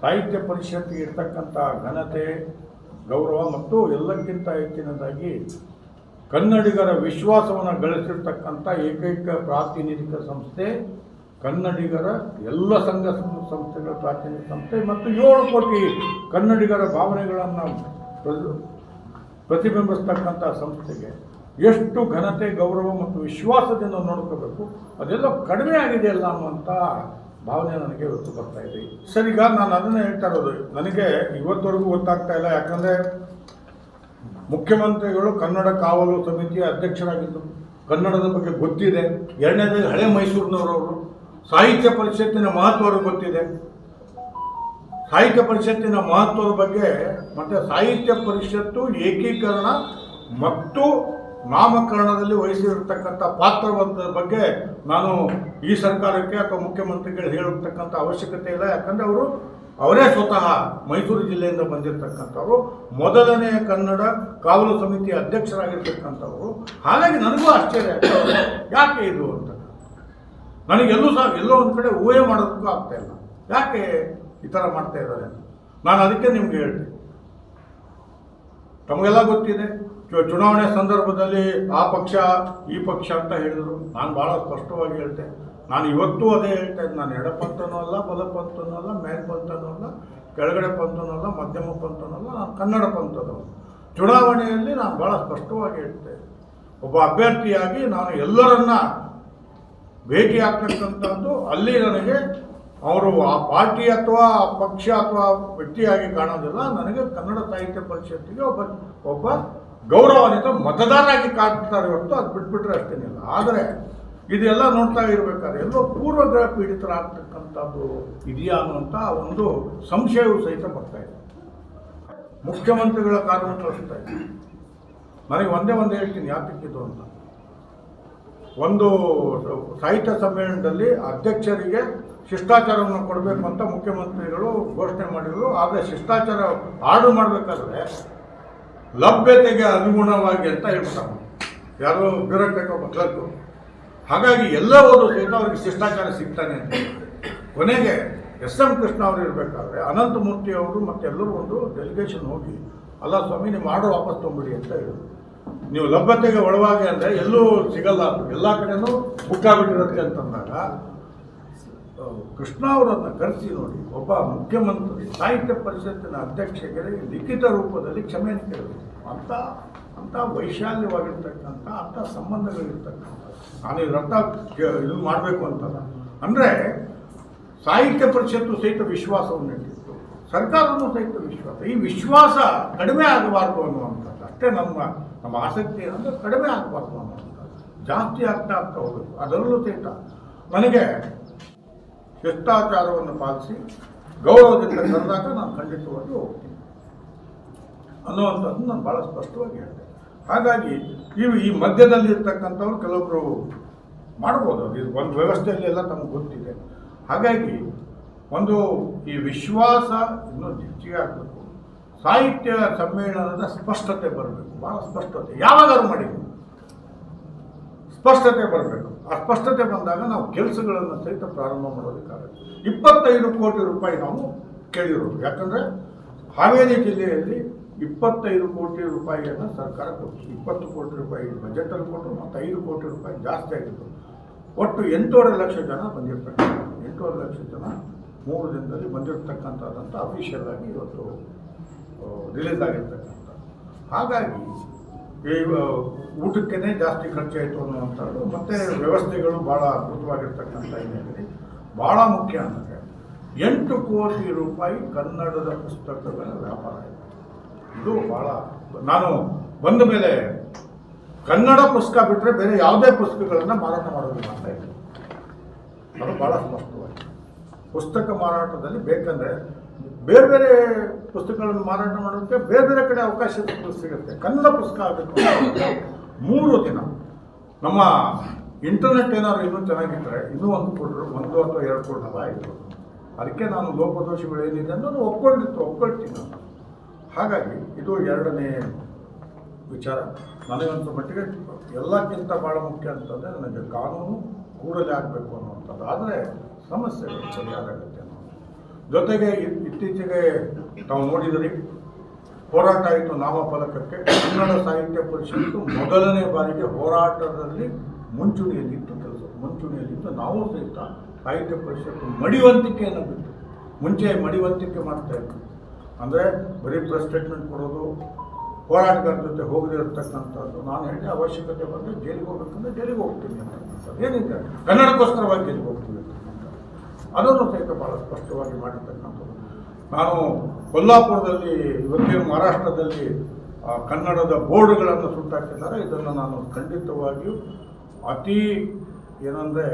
ಸಾಹಿತ್ಯ ಪರಿಷತ್ತಿಗೆ ಇರ್ತಕ್ಕಂಥ ಘನತೆ, ಗೌರವ ಮತ್ತು ಎಲ್ಲಕ್ಕಿಂತ ಹೆಚ್ಚಿನದಾಗಿ ಕನ್ನಡಿಗರ ವಿಶ್ವಾಸವನ್ನು ಗಳಿಸಿರ್ತಕ್ಕಂಥ ಏಕೈಕ ಪ್ರಾತಿನಿಧಿಕ ಸಂಸ್ಥೆ ಕನ್ನಡಿಗರ ಎಲ್ಲ ಸಂಘ ಸಂಸ್ಥೆಗಳ ಪ್ರಾಚೀನ ಸಂಸ್ಥೆ ಮತ್ತು ಏಳು ಕೋಟಿ ಕನ್ನಡಿಗರ ಭಾವನೆಗಳನ್ನು ಪ್ರತಿ- ಪ್ರತಿಬಿಂಬಿಸ್ತಕ್ಕಂಥ ಸಂಸ್ಥೆಗೆ ಎಷ್ಟು ಘನತೆ, ಗೌರವ ಮತ್ತು ವಿಶ್ವಾಸದಿಂದ ನೋಡ್ಕೋಬೇಕು, ಅದೆಲ್ಲ ಕಡಿಮೆ ಆಗಿದೆ ಅಲ್ಲ ಅನ್ನುವಂಥ ಭಾವನೆ ನನಗೆ ಇವತ್ತು ಬರ್ತಾ ಇದೆ. ಸರ್, ಈಗ ನಾನು ಅದನ್ನೇ ಹೇಳ್ತಾ ಇರೋದು. ನನಗೆ ಇವತ್ತವರೆಗೂ ಗೊತ್ತಾಗ್ತಾ ಇಲ್ಲ. ಯಾಕಂದರೆ ಮುಖ್ಯಮಂತ್ರಿಗಳು ಕನ್ನಡ ಕಾವಲು ಸಮಿತಿಯ ಅಧ್ಯಕ್ಷರಾಗಿದ್ದು, ಕನ್ನಡದ ಬಗ್ಗೆ ಗೊತ್ತಿದೆ. ಎರಡನೇದಾಗಿ ಹಳೆ ಮೈಸೂರಿನವರವರು. ಸಾಹಿತ್ಯ ಪರಿಷತ್ತಿನ ಮಹತ್ವ ಗೊತ್ತಿದೆ. ಸಾಹಿತ್ಯ ಪರಿಷತ್ತಿನ ಮಹತ್ವದ ಬಗ್ಗೆ ಮತ್ತು ಸಾಹಿತ್ಯ ಪರಿಷತ್ತು ಏಕೀಕರಣ ಮತ್ತು ನಾಮಕರಣದಲ್ಲಿ ವಹಿಸಿರತಕ್ಕಂಥ ಪಾತ್ರವಂತದ ಬಗ್ಗೆ ನಾನು ಈ ಸರ್ಕಾರಕ್ಕೆ ಅಥವಾ ಮುಖ್ಯಮಂತ್ರಿಗಳು ಹೇಳಿರ್ತಕ್ಕಂಥ ಅವಶ್ಯಕತೆ ಇಲ್ಲ. ಯಾಕಂದರೆ ಅವರು ಅವರೇ ಸ್ವತಃ ಮೈಸೂರು ಜಿಲ್ಲೆಯಿಂದ ಬಂದಿರತಕ್ಕಂಥವ್ರು. ಮೊದಲನೆಯ ಕನ್ನಡ ಕಾವಲು ಸಮಿತಿ ಅಧ್ಯಕ್ಷರಾಗಿರ್ತಕ್ಕಂಥವ್ರು. ಹಾಗಾಗಿ ನನಗೂ ಆಶ್ಚರ್ಯ ಯಾಕೆ ಇದು ಅಂತ? ನನಗೆಲ್ಲೂ ಸಹ ಎಲ್ಲೋ ಒಂದು ಕಡೆ ಊಹೆ ಮಾಡೋದಕ್ಕೂ ಆಗ್ತಾ ಇಲ್ಲ. ಯಾಕೆ ಈ ಥರ ಮಾಡ್ತಾ ಇದ್ದಾರೆ ನಾನು ಅದಕ್ಕೆ ನಿಮ್ಗೆ ಹೇಳ್ತೀನಿ ತಮಗೆಲ್ಲ ಗೊತ್ತಿದೆ ಚುನಾವಣೆ ಸಂದರ್ಭದಲ್ಲಿ ಆ ಪಕ್ಷ, ಈ ಪಕ್ಷ ಅಂತ ಹೇಳಿದರು. ನಾನು ಭಾಳ ಸ್ಪಷ್ಟವಾಗಿ ಹೇಳ್ತೆ ನಾನು ಇವತ್ತೂ ಅದೇ ಹೇಳ್ತಾ ಇದ್ದೆ. ನಾನು ಎಡಪಂಥನೂ ಅಲ್ಲ, ಬಲಪಂಥನೂ ಅಲ್ಲ, ಮೇಲ್ಪಂಥನೂ ಅಲ್ಲ, ಕೆಳಗಡೆ ಪಂಥನೂ ಅಲ್ಲ, ಮಧ್ಯಮ ಪಂಥನೂ ಅಲ್ಲ, ನಾನು ಕನ್ನಡ ಪಂಥದವನು. ಚುನಾವಣೆಯಲ್ಲಿ ನಾನು ಭಾಳ ಸ್ಪಷ್ಟವಾಗಿ ಹೇಳ್ತೆ ಒಬ್ಬ ಅಭ್ಯರ್ಥಿಯಾಗಿ ನಾನು ಎಲ್ಲರನ್ನ ಭೇಟಿ ಆಗ್ತಕ್ಕಂಥದ್ದು ಅಲ್ಲಿ ನನಗೆ ಅವರು ಆ ಪಾರ್ಟಿ ಅಥವಾ ಆ ಪಕ್ಷ ಅಥವಾ ವ್ಯಕ್ತಿಯಾಗಿ ಕಾಣೋದಿಲ್ಲ. ನನಗೆ ಕನ್ನಡ ಸಾಹಿತ್ಯ ಪರಿಷತ್ತಿಗೆ ಒಬ್ಬ ಒಬ್ಬ ಗೌರವಾನ್ವಿತ ಮತದಾರರಾಗಿ ಕಾಣ್ತಾರೆ ಹೊರತು ಅದು ಬಿಟ್ಬಿಟ್ರೆ ಅಷ್ಟೇನಿಲ್ಲ. ಆದರೆ ಇದೆಲ್ಲ ನೋಡ್ತಾ ಇರಬೇಕಾದ್ರೆ ಎಲ್ಲೋ ಪೂರ್ವಗ್ರಹ ಪೀಡಿತರಾಗ್ತಕ್ಕಂಥದ್ದು ಇದೆಯಾ ಅನ್ನುವಂಥ ಒಂದು ಸಂಶಯವು ಸಹಿತ ಬರ್ತಾ ಇದೆ. ಮುಖ್ಯಮಂತ್ರಿಗಳ ಕಾರಣ ಕಳಿಸ್ತಾ ಇದೆ ನನಗೆ ಒಂದೇ ಒಂದು ಹೇಳ್ತೀನಿ, ಯಾತಕ್ಕಿದ್ದು ಅಂತ. ಒಂದು ಸಾಹಿತ್ಯ ಸಮ್ಮೇಳನದಲ್ಲಿ ಅಧ್ಯಕ್ಷರಿಗೆ ಶಿಷ್ಟಾಚಾರವನ್ನು ಕೊಡಬೇಕು ಅಂತ ಮುಖ್ಯಮಂತ್ರಿಗಳು ಘೋಷಣೆ ಮಾಡಿದರು. ಆದರೆ ಶಿಷ್ಟಾಚಾರ ಆರ್ಡರ್ ಮಾಡಬೇಕಾದ್ರೆ ಲಭ್ಯತೆಗೆ ಅನುಗುಣವಾಗಿ ಅಂತ ಹೇಳ್ತಾರೆ ಯಾರೋ ಬ್ಯೂರೋಕ್ರೇಟ್ ಒಬ್ಬ ಕ್ಲರ್ಕು. ಹಾಗಾಗಿ ಎಲ್ಲ ಓದು ಸಹಿತ ಅವ್ರಿಗೆ ಶಿಷ್ಟಾಚಾರ ಸಿಗ್ತಾನೆ ಅಂತ ಕೊನೆಗೆ ಎಸ್ ಎಂ ಕೃಷ್ಣ ಅವರು ಇರಬೇಕಾದ್ರೆ ಅನಂತಮೂರ್ತಿ ಅವರು ಮತ್ತೆಲ್ಲರೂ ಒಂದು ಡೆಲಿಗೇಷನ್ ಹೋಗಿ, ಅಲ್ಲ ಸ್ವಾಮಿ, ನೀವು ಆರ್ಡರ್ ವಾಪಸ್ ತೊಗೊಂಬಿಡಿ ಅಂತ ಹೇಳಿದ್ರು. ನೀವು ಲಭ್ಯತೆಗೆ ಒಳವಾಗಿ ಅಂದರೆ ಎಲ್ಲೂ ಸಿಗಲ್ಲ. ಎಲ್ಲ ಕಡೆನೂ ಬುಕ್ ಆಗಿಬಿಟ್ಟಿರೋದಕ್ಕೆ ಅಂತಂದಾಗ ಕೃಷ್ಣ ಅವರನ್ನು ಕರೆಸಿ ನೋಡಿ. ಒಬ್ಬ ಮುಖ್ಯಮಂತ್ರಿ, ಸಾಹಿತ್ಯ ಪರಿಷತ್ತಿನ ಅಧ್ಯಕ್ಷರಿಗೆ ಲಿಖಿತ ರೂಪದಲ್ಲಿ ಕ್ಷಮೆಯನ್ನು ಕೇಳಬೇಕು. ಅಂತ ಅಂತ ವೈಶಾಲ್ಯವಾಗಿರ್ತಕ್ಕಂಥ ಅಂಥ ಸಂಬಂಧಗಳಿರ್ತಕ್ಕಂಥ. ನಾನು ಇದರರ್ಥ ಇದು ಮಾಡಬೇಕು ಅಂತಲ್ಲ. ಅಂದರೆ, ಸಾಹಿತ್ಯ ಪರಿಷತ್ತು ಸಹಿತ ವಿಶ್ವಾಸವನ್ನು ಇಟ್ಟಿತ್ತು. ಸರ್ಕಾರವೂ ಸಹಿತ ವಿಶ್ವಾಸ. ಈ ವಿಶ್ವಾಸ ಕಡಿಮೆ ಆಗಬಾರ್ದು ಅನ್ನುವಂಥದ್ದು. ಅಷ್ಟೇ ನಮ್ಮ ನಮ್ಮ ಆಸಕ್ತಿ ಏನಂದ್ರೆ ಕಡಿಮೆ ಆಗಬಾರ್ದು ಅನ್ನೋದು ಜಾಸ್ತಿ ಆಗ್ತಾ ಆಗ್ತಾ ಹೋಗಬೇಕು. ಅದರಲ್ಲೂ ಸಹಿತ ನನಗೆ ಶಿಷ್ಟಾಚಾರವನ್ನು ಪಾಲಿಸಿ ಗೌರವದಿಂದ ಕರೆದಾಗ ನಾನು ಖಂಡಿತವಾಗಿ ಹೋಗ್ತೀನಿ. ಅನ್ನುವಂಥದ್ದು ನಾನು ಭಾಳ ಸ್ಪಷ್ಟವಾಗಿ ಹೇಳಿದೆ ಹಾಗಾಗಿ ಇವು ಈ ಮಧ್ಯದಲ್ಲಿ ಇರ್ತಕ್ಕಂಥವ್ರು ಕೆಲವೊಬ್ಬರು ಮಾಡ್ಬೋದು ಇದು ಒಂದು ವ್ಯವಸ್ಥೆಯಲ್ಲಿ ಎಲ್ಲ ತಮಗೆ ಗೊತ್ತಿದೆ. ಹಾಗಾಗಿ ಒಂದು ಈ ವಿಶ್ವಾಸ ಇನ್ನೂ ಹೆಚ್ಚಿಗೆ ಆಗಬೇಕು. ಸಾಹಿತ್ಯ ಸಮ್ಮೇಳನದ ಸ್ಪಷ್ಟತೆ ಬರಬೇಕು. ಭಾಳ ಸ್ಪಷ್ಟತೆ. ಯಾವಾಗಾದ್ರೂ ಮಾಡಿ. ಸ್ಪಷ್ಟತೆ ಬರಬೇಕು. ಆ ಸ್ಪಷ್ಟತೆ ಬಂದಾಗ ನಾವು ಕೆಲಸಗಳನ್ನು ಸಹಿತ ಪ್ರಾರಂಭ ಮಾಡೋದಕ್ಕಾಗುತ್ತೆ. ಇಪ್ಪತ್ತೈದು ಕೋಟಿ ರೂಪಾಯಿ ನಾವು ಕೇಳಿರೋದು. ಯಾಕಂದರೆ ಹಾವೇರಿ ಜಿಲ್ಲೆಯಲ್ಲಿ ಇಪ್ಪತ್ತೈದು ಕೋಟಿ ರೂಪಾಯಿಯನ್ನು ಸರ್ಕಾರ ಕೊಟ್ಟು ಇಪ್ಪತ್ತು ಕೋಟಿ ರೂಪಾಯಿ ಬಜೆಟಲ್ಲಿ ಕೊಟ್ಟರು ಮತ್ತು ಐದು ಕೋಟಿ ರೂಪಾಯಿ ಜಾಸ್ತಿ ಆಗಿತ್ತು. ಒಟ್ಟು ಎಂಟೂವರೆ ಲಕ್ಷ ಜನ ಬಂದಿರ್ತಕ್ಕಂಥ ಎಂಟೂವರೆ ಲಕ್ಷ ಜನ ಮೂರು ದಿನದಲ್ಲಿ ಬಂದಿರತಕ್ಕಂಥದ್ದಂಥ ಅಫಿಷಿಯಲ್ ಆಗಿ ಇವತ್ತು ರಿಲೀಸ್ ಆಗಿರ್ತಕ್ಕಂಥ ಹಾಗಾಗಿ ಊಟಕ್ಕೇ ಜಾಸ್ತಿ ಖರ್ಚಾಯಿತು ಅನ್ನುವಂಥದ್ದು ಮತ್ತು ವ್ಯವಸ್ಥೆಗಳು ಭಾಳ ಅದ್ಭುತವಾಗಿರ್ತಕ್ಕಂಥ ಹಿನ್ನೆಲೆಯಲ್ಲಿ ಭಾಳ ಮುಖ್ಯ ಅಂದರೆ ಎಂಟು ಕೋಟಿ ರೂಪಾಯಿ ಕನ್ನಡದ ಪುಸ್ತಕಗಳ ವ್ಯಾಪಾರ ಇದೆ ಇದು ಭಾಳ ನಾನು ಬಂದ ಮೇಲೆ ಕನ್ನಡ ಪುಸ್ತಕ ಬಿಟ್ಟರೆ ಬೇರೆ ಯಾವುದೇ ಪುಸ್ತಕಗಳನ್ನು ಮಾರಾಟ ಮಾಡೋದಿಲ್ಲ ಅಂತ ಇದೆ ಅದು ಭಾಳ ಸ್ಪಷ್ಟವಾಗಿ. ಪುಸ್ತಕ ಮಾರಾಟದಲ್ಲಿ ಬೇಕಂದರೆ ಬೇರೆ ಬೇರೆ ಪುಸ್ತಕಗಳನ್ನು ಮಾರಾಟ ಮಾಡೋದಕ್ಕೆ ಬೇರೆ ಬೇರೆ ಕಡೆ ಅವಕಾಶ ಸಿಗುತ್ತೆ. ಕನ್ನಡ ಪುಸ್ತಕ ಆಗಬೇಕು ಮೂರು ದಿನ. ನಮ್ಮ ಇಂಟರ್ನೆಟ್ ಏನಾದ್ರು ಇನ್ನೂ ಚೆನ್ನಾಗಿದ್ದರೆ ಇನ್ನೂ ಒಂದು ಕೊಟ್ಟರು ಒಂದು ಅಥವಾ ಎರಡು ಕೊಡಲ್ಲ ಆಯಿತು ಅದಕ್ಕೆ ನಾನು ಲೋಪದೋಷಗಳು ಏನಿದೆ ಅಂತ ಒಪ್ಕೊಂಡಿತ್ತು, ಒಪ್ಕೊಳ್ತೀನಿ ನಾನು. ಹಾಗಾಗಿ ಇದು ಎರಡನೇ ವಿಚಾರ. ನನಗಂತ ಮಟ್ಟಿಗೆ ಎಲ್ಲಕ್ಕಿಂತ ಭಾಳ ಮುಖ್ಯ ಅಂತಂದರೆ ನನಗೆ ಕಾನೂನು ಕೂಡಲೇ ಆಗಬೇಕು ಅನ್ನುವಂಥದ್ದು. ಆದರೆ ಸಮಸ್ಯೆಗಳು ಅನ್ನೋದು. ಜೊತೆಗೆ ಇತ್ತೀಚೆಗೆ ತಾವು ನೋಡಿದರೆ, ಹೋರಾಟ ಆಯಿತು ನಾಮಫಲಕಕ್ಕೆ. ಕನ್ನಡ ಸಾಹಿತ್ಯ ಪರಿಷತ್ತು ಮೊದಲನೇ ಬಾರಿಗೆ ಹೋರಾಟದಲ್ಲಿ ಮುಂಚೂಣಿಯಲ್ಲಿತ್ತು ಕೆಲಸ ಮುಂಚೂಣಿಯಲ್ಲಿತ್ತು. ನಾವು ಸಹಿತ ಸಾಹಿತ್ಯ ಪರಿಷತ್ತು ಮಡಿವಂತಿಕೆಯನ್ನು ಬಿಟ್ಟು ಮುಂಚೆ ಮಡಿವಂತಿಕೆ ಮಾಡ್ತಾ ಇತ್ತು ಅಂದರೆ ಬರೀ ಪ್ರೆಸ್ ಸ್ಟೇಟ್ಮೆಂಟ್ ಕೊಡೋದು, ಹೋರಾಟಗಾರ ಜೊತೆ ಹೋಗದೇ ಇರತಕ್ಕಂಥದ್ದು. ನಾನು ಹೇಳಿ ಅವಶ್ಯಕತೆ ಬಂದರೆ ಜೈಲಿಗೆ ಹೋಗ್ಬೇಕಂದ್ರೆ ಜೈಲಿಗೆ ಹೋಗ್ತೀನಿ ಅಂತಕ್ಕಂಥದ್ದು ಏನಿದೆ ಕನ್ನಡಕ್ಕೋಸ್ಕರವಾಗಿ ಜೈಲಿಗೆ ಹೋಗ್ತೀವಿ ಅದನ್ನು ಸಹಿತ ಭಾಳ ಸ್ಪಷ್ಟವಾಗಿ ಮಾಡಿರ್ತಕ್ಕಂಥದ್ದು. ನಾನು ಕೊಲ್ಲಾಪುರದಲ್ಲಿ, ಇವತ್ತೇ ಮಹಾರಾಷ್ಟ್ರದಲ್ಲಿ ಕನ್ನಡದ ಬೋರ್ಡ್ಗಳನ್ನು ಸುಟ್ಟಾಕಿದ್ದಾರೆ. ಇದನ್ನು ನಾನು ಖಂಡಿತವಾಗಿಯೂ ಅತಿ, ಏನಂದರೆ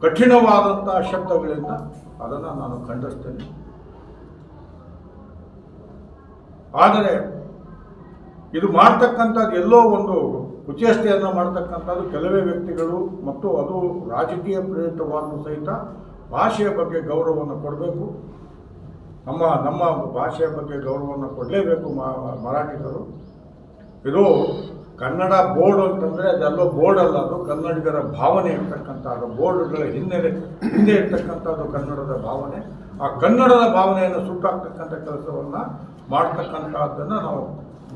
ಕಠಿಣವಾದಂಥ ಶಬ್ದಗಳಿಂದ ಅದನ್ನು ನಾನು ಖಂಡಿಸ್ತೇನೆ. ಆದರೆ, ಇದು ಮಾಡ್ತಕ್ಕಂಥದ್ದು ಎಲ್ಲೋ ಒಂದು ಕುಚೇಷ್ಟೆಯನ್ನು ಮಾಡ್ತಕ್ಕಂಥದ್ದು ಕೆಲವೇ ವ್ಯಕ್ತಿಗಳು ಮತ್ತು ಅದು ರಾಜಕೀಯ ಪ್ರೇರಿತವಾದರೂ ಸಹಿತ ಭಾಷೆಯ ಬಗ್ಗೆ ಗೌರವವನ್ನು ಕೊಡಬೇಕು. ನಮ್ಮ ನಮ್ಮ ಭಾಷೆಯ ಬಗ್ಗೆ ಗೌರವವನ್ನು ಕೊಡಲೇಬೇಕು ಮರಾಠಿಗರು. ಇದು ಕನ್ನಡ ಬೋರ್ಡ್ ಅಂತಂದರೆ ಅದೆಲ್ಲೋ ಬೋರ್ಡ್ ಅಲ್ಲ ಅದು, ಕನ್ನಡಿಗರ ಭಾವನೆ ಇರ್ತಕ್ಕಂಥದ್ದು ಬೋರ್ಡ್ಗಳ ಹಿನ್ನೆಲೆ, ಹಿಂದೆ ಇರ್ತಕ್ಕಂಥದ್ದು ಕನ್ನಡದ ಭಾವನೆ. ಆ ಕನ್ನಡದ ಭಾವನೆಯನ್ನು ಸುಟ್ಟಾಕ್ತಕ್ಕಂಥ ಕೆಲಸವನ್ನು ಮಾಡ್ತಕ್ಕಂಥದ್ದನ್ನು ನಾವು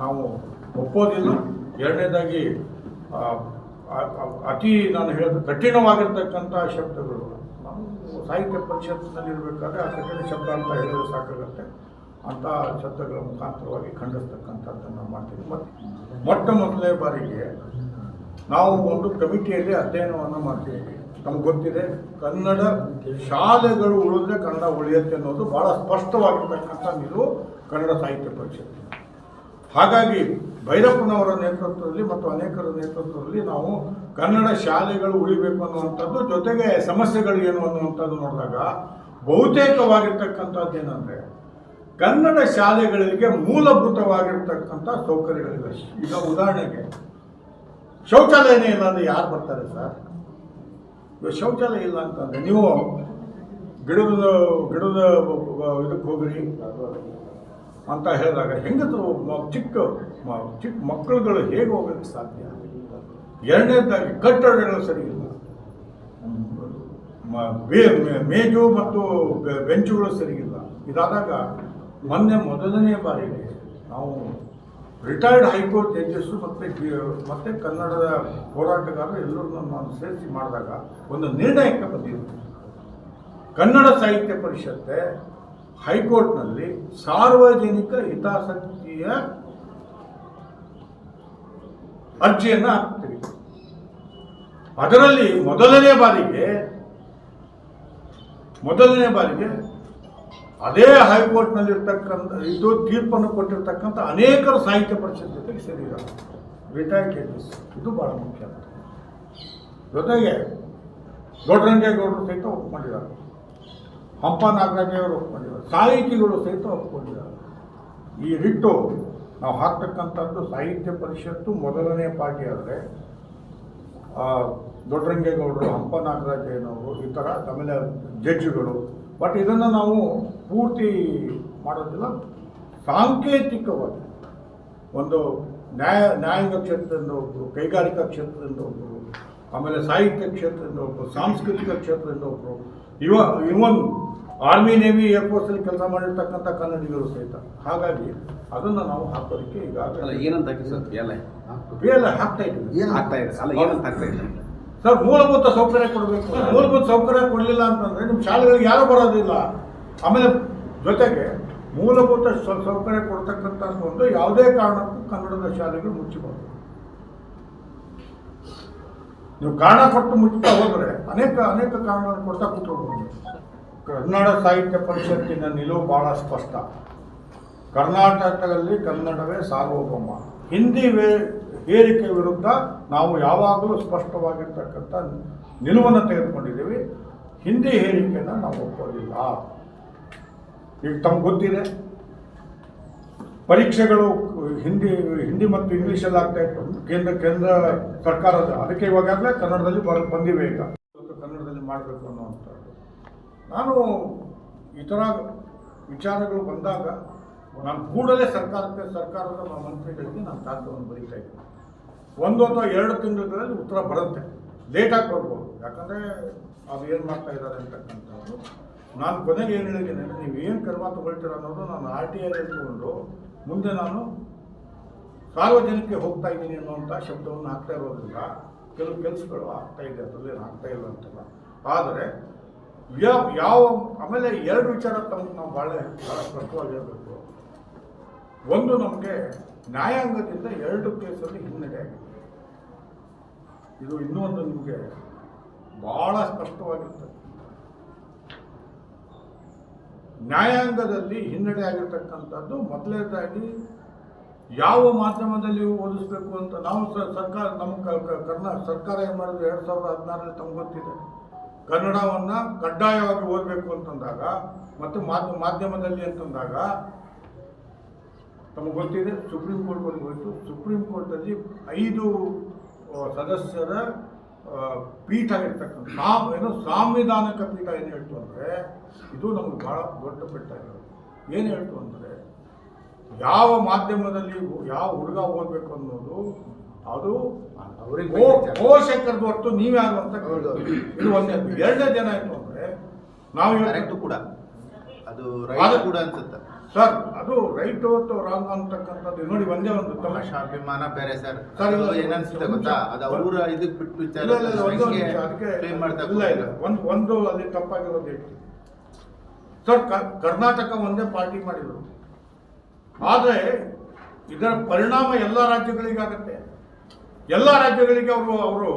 ನಾವು ಒಪ್ಪೋದಿಲ್ಲ. ಎರಡನೇದಾಗಿ ಅತಿ ನಾನು ಹೇಳಿದ ಕಠಿಣವಾಗಿರ್ತಕ್ಕಂಥ ಶಬ್ದಗಳು. ನಾವು ಸಾಹಿತ್ಯ ಪರಿಷತ್ತಿನಲ್ಲಿ ಇರಬೇಕಾದ್ರೆ ಆ ಕಠಿಣ ಶಬ್ದ ಅಂತ ಹೇಳಿದ್ರೆ ಸಾಕಾಗುತ್ತೆ. ಅಂಥ ಶಬ್ದಗಳ ಮುಖಾಂತರವಾಗಿ ಖಂಡಿಸ್ತಕ್ಕಂಥದ್ದನ್ನು ಮಾಡ್ತೀವಿ. ಮತ್ತು ಮೊಟ್ಟ ಮೊದಲನೇ ಬಾರಿಗೆ ನಾವು ಒಂದು ಕಮಿಟಿಯಲ್ಲಿ ಅಧ್ಯಯನವನ್ನು ಮಾಡ್ತೀವಿ. ನಮ್ಗೆ ಗೊತ್ತಿದೆ, ಕನ್ನಡ ಶಾಲೆಗಳು ಉಳಿದ್ರೆ ಕನ್ನಡ ಉಳಿಯುತ್ತೆ ಅನ್ನೋದು ಭಾಳ ಸ್ಪಷ್ಟವಾಗಿರ್ತಕ್ಕಂಥ ನಿಲುವು ಕನ್ನಡ ಸಾಹಿತ್ಯ ಪರಿಷತ್ತು ಹಾಗಾಗಿ ಭೈರಪ್ಪನವರ ನೇತೃತ್ವದಲ್ಲಿ ಮತ್ತು ಅನೇಕರ ನೇತೃತ್ವದಲ್ಲಿ ನಾವು ಕನ್ನಡ ಶಾಲೆಗಳು ಉಳಿಬೇಕು ಅನ್ನುವಂಥದ್ದು, ಜೊತೆಗೆ ಸಮಸ್ಯೆಗಳು ಏನು ಅನ್ನುವಂಥದ್ದು ನೋಡಿದಾಗ ಬಹುತೇಕವಾಗಿರ್ತಕ್ಕಂಥದ್ದು ಏನಂದರೆ ಕನ್ನಡ ಶಾಲೆಗಳಿಗೆ ಮೂಲಭೂತವಾಗಿರ್ತಕ್ಕಂಥ ಸೌಕರ್ಯಗಳಿವೆ. ಈಗ ಉದಾಹರಣೆಗೆ ಶೌಚಾಲಯನೇ ಇಲ್ಲ ಅಂದರೆ ಯಾರು ಬರ್ತಾರೆ ಸರ್? ಇವಾಗ ಶೌಚಾಲಯ ಇಲ್ಲ ಅಂತಂದರೆ ನೀವು ಗಿಡದ ಗಿಡದ ಇದಕ್ಕೆ ಹೋಗ್ರಿ. ಅಂತ ಹೇಳಿದಾಗ ಹೆಂಗದು ಚಿಕ್ಕ ಚಿಕ್ಕ ಮಕ್ಕಳುಗಳು ಹೇಗೆ ಹೋಗೋಕ್ಕೆ ಸಾಧ್ಯ? ಎರಡನೇದಾಗಿ ಕಟ್ಟಡಗಳು ಸರಿ ಇಲ್ಲ. ಮೇಜು ಮತ್ತು ಬೆಂಚುಗಳು ಸರಿಯಿಲ್ಲ ಇದಾದಾಗ ಮೊನ್ನೆ ಮೊದಲನೇ ಬಾರಿಗೆ ನಾವು ರಿಟೈರ್ಡ್ ಹೈಕೋರ್ಟ್ ಜಡ್ಜಸ್ಸು ಮತ್ತು ಮತ್ತು ಕನ್ನಡದ ಹೋರಾಟಗಾರರು ಎಲ್ಲರನ್ನೂ ನಾನು ಸೇರಿಸಿ ಮಾಡಿದಾಗ ಒಂದು ನಿರ್ಣಯಕ್ಕೆ ಬಂದಿರುತ್ತೆ ಕನ್ನಡ ಸಾಹಿತ್ಯ ಪರಿಷತ್ತೆ ಹೈಕೋರ್ಟ್ನಲ್ಲಿ ಸಾರ್ವಜನಿಕ ಹಿತಾಸಕ್ತಿಯ ಅರ್ಜಿಯನ್ನು ಹಾಕ್ತೀವಿ ಅದರಲ್ಲಿ ಮೊದಲನೇ ಬಾರಿಗೆ ಮೊದಲನೇ ಬಾರಿಗೆ ಅದೇ ಹೈಕೋರ್ಟ್ನಲ್ಲಿರ್ತಕ್ಕಂಥ, ಇದು ತೀರ್ಪನ್ನು ಕೊಟ್ಟಿರ್ತಕ್ಕಂಥ ಅನೇಕರು ಸಾಹಿತ್ಯ ಪರಿಷತ್ ಜೊತೆಗೆ ಸೇರಿದ್ದಾರೆ. ರಿಟೈರ್ಡ್ ಇದು ಭಾಳ ಮುಖ್ಯ ಜೊತೆಗೆ ದೊಡ್ಡರಂಗೇಗೌಡರು ಸಹಿತ ಒಪ್ಕೊಂಡಿದ್ದಾರೆ. ಹಂಪ ನಾಗರಾಜವರು ಒಪ್ಕೊಂಡಿದ್ದಾರೆ ಸಾಹಿತಿಗಳು ಸಹಿತ ಒಪ್ಕೊಂಡಿದ್ದಾರೆ. ಈ ರಿಟ್ಟು ನಾವು ಹಾಕ್ತಕ್ಕಂಥದ್ದು ಸಾಹಿತ್ಯ ಪರಿಷತ್ತು ಮೊದಲನೇ ಪಾರ್ಟಿ ಆದರೆ ದೊಡ್ಡರಂಗೇಗೌಡರು ಹಂಪ ನಾಗರಾಜಯ್ಯನವರು ಈ ಥರ ಆಮೇಲೆ ಜಡ್ಜ್ಗಳು. ಬಟ್ ಇದನ್ನು ನಾವು ಪೂರ್ತಿ ಮಾಡೋದಿಲ್ಲ, ಸಾಂಕೇತಿಕವಾಗಿ. ಒಂದು ನ್ಯಾಯ, ನ್ಯಾಯಾಂಗ ಕ್ಷೇತ್ರದಿಂದ ಒಬ್ಬರು ಕೈಗಾರಿಕಾ ಕ್ಷೇತ್ರದಿಂದ ಒಬ್ಬರು ಆಮೇಲೆ ಸಾಹಿತ್ಯ ಕ್ಷೇತ್ರದಿಂದ ಒಬ್ಬರು ಸಾಂಸ್ಕೃತಿಕ ಕ್ಷೇತ್ರದಿಂದ ಒಬ್ಬರು ಇವ ಇವನ್ ಆರ್ಮಿ ನೇವಿ ಏರ್ಫೋರ್ಸಲ್ಲಿ ಕೆಲಸ ಮಾಡಿರ್ತಕ್ಕಂಥ ಕನ್ನಡಿಗರು ಸಹಿತ. ಹಾಗಾಗಿ ಅದನ್ನು ನಾವು ಹಾಕೋದಕ್ಕೆ ಈಗ ಈಗಾಗಲೇ ಏನಂತ ಸರ್? ಹಾಕ್ತಾ ಇದ್ದೀವಿ. ಏನು ಆಗ್ತಾ ಇದೆ ಅಲ್ಲ ಏನಂತ ಆಗ್ತಾ ಇದೆ ಸರ್ ಮೂಲಭೂತ ಸೌಕರ್ಯ ಕೊಡಬೇಕು. ಮೂಲಭೂತ ಸೌಕರ್ಯ ಕೊಡಲಿಲ್ಲ ಅಂತಂದ್ರೆ ನಿಮ್ಮ ಶಾಲೆಗಳಿಗೆ ಯಾರು ಬರೋದಿಲ್ಲ. ಆಮೇಲೆ ಜೊತೆಗೆ ಮೂಲಭೂತ ಸೌಕರ್ಯ ಕೊಡ್ತಕ್ಕಂಥ ಒಂದು ಯಾವುದೇ ಕಾರಣಕ್ಕೂ ಕನ್ನಡದ ಶಾಲೆಗಳು ಮುಚ್ಚಬಾರದು. ನೀವು ಕಾರಣ ಕೊಟ್ಟು ಮುಚ್ಚುತ್ತಾ ಹೋದರೆ ಅನೇಕ ಅನೇಕ ಕಾರಣಗಳನ್ನು ಕೊಡ್ತಾ ಕೂತ್ಕೊಳ್ಬೋದು. ಕನ್ನಡ ಸಾಹಿತ್ಯ ಪರಿಷತ್ತಿನ ನಿಲುವು ಬಹಳ ಸ್ಪಷ್ಟ. ಕರ್ನಾಟಕದಲ್ಲಿ ಕನ್ನಡವೇ ಸಾರ್ವಭೌಮ. ಹಿಂದಿ ವೇ ಏರಿಕೆ ವಿರುದ್ಧ ನಾವು ಯಾವಾಗಲೂ ಸ್ಪಷ್ಟವಾಗಿರ್ತಕ್ಕಂಥ ನಿಲುವನ್ನು ತೆಗೆದುಕೊಂಡಿದ್ದೀವಿ. ಹಿಂದಿ ಹೇರಿಕೆಯನ್ನು ನಾವು ಒಪ್ಪೋದಿಲ್ಲ. ಈಗ ತಮ್ಗೆ ಗೊತ್ತಿದೆ. ಪರೀಕ್ಷೆಗಳು ಹಿಂದಿ ಹಿಂದಿ ಮತ್ತು ಇಂಗ್ಲೀಷಲ್ಲಿ ಆಗ್ತಾ ಇತ್ತು. ಕೇಂದ್ರ ಕೇಂದ್ರ ಸರ್ಕಾರದ, ಅದಕ್ಕೆ ಇವಾಗಲೇ ಕನ್ನಡದಲ್ಲಿ ಬರ ಬಂದಿವೆ ಈಗ. ಕನ್ನಡದಲ್ಲಿ ಮಾಡಬೇಕು ಅನ್ನುವಂಥದ್ದು. ನಾನು ಈ ಥರ ವಿಚಾರಗಳು ಬಂದಾಗ ನಾನು ಕೂಡಲೇ ಸರ್ಕಾರಕ್ಕೆ, ಸರ್ಕಾರದ ಮಂತ್ರಿಗಳಿಗೆ ನಾನು ಕಾಗದವನ್ನು ಬರೀತಾ ಇದ್ದೀನಿ. ಒಂದು ಅಥವಾ ಎರಡು ತಿಂಗಳಲ್ಲಿ ಉತ್ತರ ಬರುತ್ತೆ. ಲೇಟಾಗಿ ಬರ್ಬೋದು. ಯಾಕಂದರೆ ಅದು ಏನು ಮಾಡ್ತಾ ಇದ್ದಾರೆ ಅಂತಕ್ಕಂಥದ್ದು. ನಾನು ಕೊನೆಗೆ ಏನು ಹೇಳಿದ್ದೀನಿ ಅಂದರೆ ನೀವು ಏನು ಕ್ರಮ ತಗೊಳ್ತೀರ ಅನ್ನೋದು ನಾನು ಆರ್ ಟಿ ಐ ತಗೊಂಡು ಮುಂದೆ ನಾನು ಸಾರ್ವಜನಿಕಕ್ಕೆ ಹೋಗ್ತಾ ಇದ್ದೀನಿ ಅನ್ನುವಂಥ ಶಬ್ದವನ್ನು ಹಾಕ್ತಾ ಇರೋದ್ರಿಂದ ಕೆಲವು ಕೆಲಸಗಳು ಆಗ್ತಾ ಇದೆ. ಅದರಲ್ಲಿ ಆಗ್ತಾ ಇಲ್ಲ ಅಂತಲ್ಲ. ಆದರೆ ಯಾವ ಯಾವ, ಆಮೇಲೆ ಎರಡು ವಿಚಾರ ತಮಗೆ ನಾವು ಭಾಳ ಭಾಳ ಸ್ಪಷ್ಟವಾಗಿ ಹೇಳಬೇಕು. ಒಂದು ನಮಗೆ ನ್ಯಾಯಾಂಗದಿಂದ ಎರಡು ಕೇಸಲ್ಲಿ ಹಿನ್ನಡೆ ಇದು ಇನ್ನೂ ಒಂದು ನಿಮಗೆ ಬಹಳ ಸ್ಪಷ್ಟವಾಗಿರ್ತದೆ ನ್ಯಾಯಾಂಗದಲ್ಲಿ ಹಿನ್ನಡೆ ಆಗಿರ್ತಕ್ಕಂಥದ್ದು ಮೊದಲನೇದಾಗಿ ಯಾವ ಮಾಧ್ಯಮದಲ್ಲಿ ಓದಿಸ್ಬೇಕು ಅಂತ ನಾವು ಸರ್ಕಾರ, ನಮ್ಮ ಕ- ಕ- ಕರ್ನಾ, ಸರ್ಕಾರ ಏನು ಮಾಡಿದ್ರು ಎರಡು ಸಾವಿರದ ಹದಿನಾರರಲ್ಲಿ ತಮ್ಗೆ ಗೊತ್ತಿದೆ. ಕನ್ನಡವನ್ನು ಕಡ್ಡಾಯವಾಗಿ ಓದಬೇಕು ಅಂತಂದಾಗ ಮತ್ತು ಮಾಧ್ಯ, ಮಾಧ್ಯಮದಲ್ಲಿ ಅಂತಂದಾಗ ತಮಗೆ ಗೊತ್ತಿದೆ, ಸುಪ್ರೀಂ ಕೋರ್ಟ್ ಬಂದು ಹೋಯಿತು ಸುಪ್ರೀಂ ಕೋರ್ಟಲ್ಲಿ ಐದು ಸದಸ್ಯರ ಪೀಠ ಇರ್ತಕ್ಕಂಥ ಸಾ ಏನು ಸಾಂವಿಧಾನಿಕ ಪೀಠ ಏನು ಹೇಳ್ತು ಅಂದರೆ, ಇದು ನಮಗೆ ಭಾಳ ದೊಡ್ಡ ಪೀಠ ಇರೋದು ಏನು ಹೇಳ್ತು ಅಂದರೆ, ಯಾವ ಮಾಧ್ಯಮದಲ್ಲಿ ಯಾವ ಹುಡುಗ ಓದಬೇಕು ಅನ್ನೋದು ಅದು ಅವರಿಗೆ. ಪೋಷಕರದ್ದು ಹೊರತು ನೀವ್ಯಾರು ಅಂತ. ಇದು ಒಂದೇ ಎರಡನೇ ಜನ ಆಯ್ತು ಅಂದ್ರೆ ನಾವು ಕರೆಕ್ಟ್ ಇವತ್ತು ಕೂಡ. ಅದು ಕೂಡ ಅನ್ಸುತ್ತೆ. ಸರ್ ಅದು ರೈಟ್ ಅಥವಾ ರಾಂಗ್ ಅಂತಕ್ಕಂಥದ್ದು ನೋಡಿ ಒಂದೇ ಒಂದು ತಮಾಷೆ ಅಭಿಮಾನ ಬೇರೆ ಸರ್. ಸರ್, ಏನನ್ಸುತ್ತೆ ಗೊತ್ತಾ? ಅದು ಅವರ ಇದಕ್ಕೆ ಬಿಟ್ಟು ವಿಚಾರ ಅದಕ್ಕೆ ಮಾಡ್ತಾ ಇಲ್ಲ ಇಲ್ಲ ಒಂದು ಒಂದು ಅಲ್ಲಿ ತಪ್ಪಾಗಿರೋದು ಹೇಳ್ತೀನಿ. ಸರ್ ಕರ್ನಾಟಕ ಒಂದೇ ಪಾರ್ಟಿ ಮಾಡಿದ್ರು ಆದರೆ ಇದರ ಪರಿಣಾಮ ಎಲ್ಲ ರಾಜ್ಯಗಳಿಗಾಗತ್ತೆ. ಎಲ್ಲ ರಾಜ್ಯಗಳಿಗೆ ಅವರು ಅವರು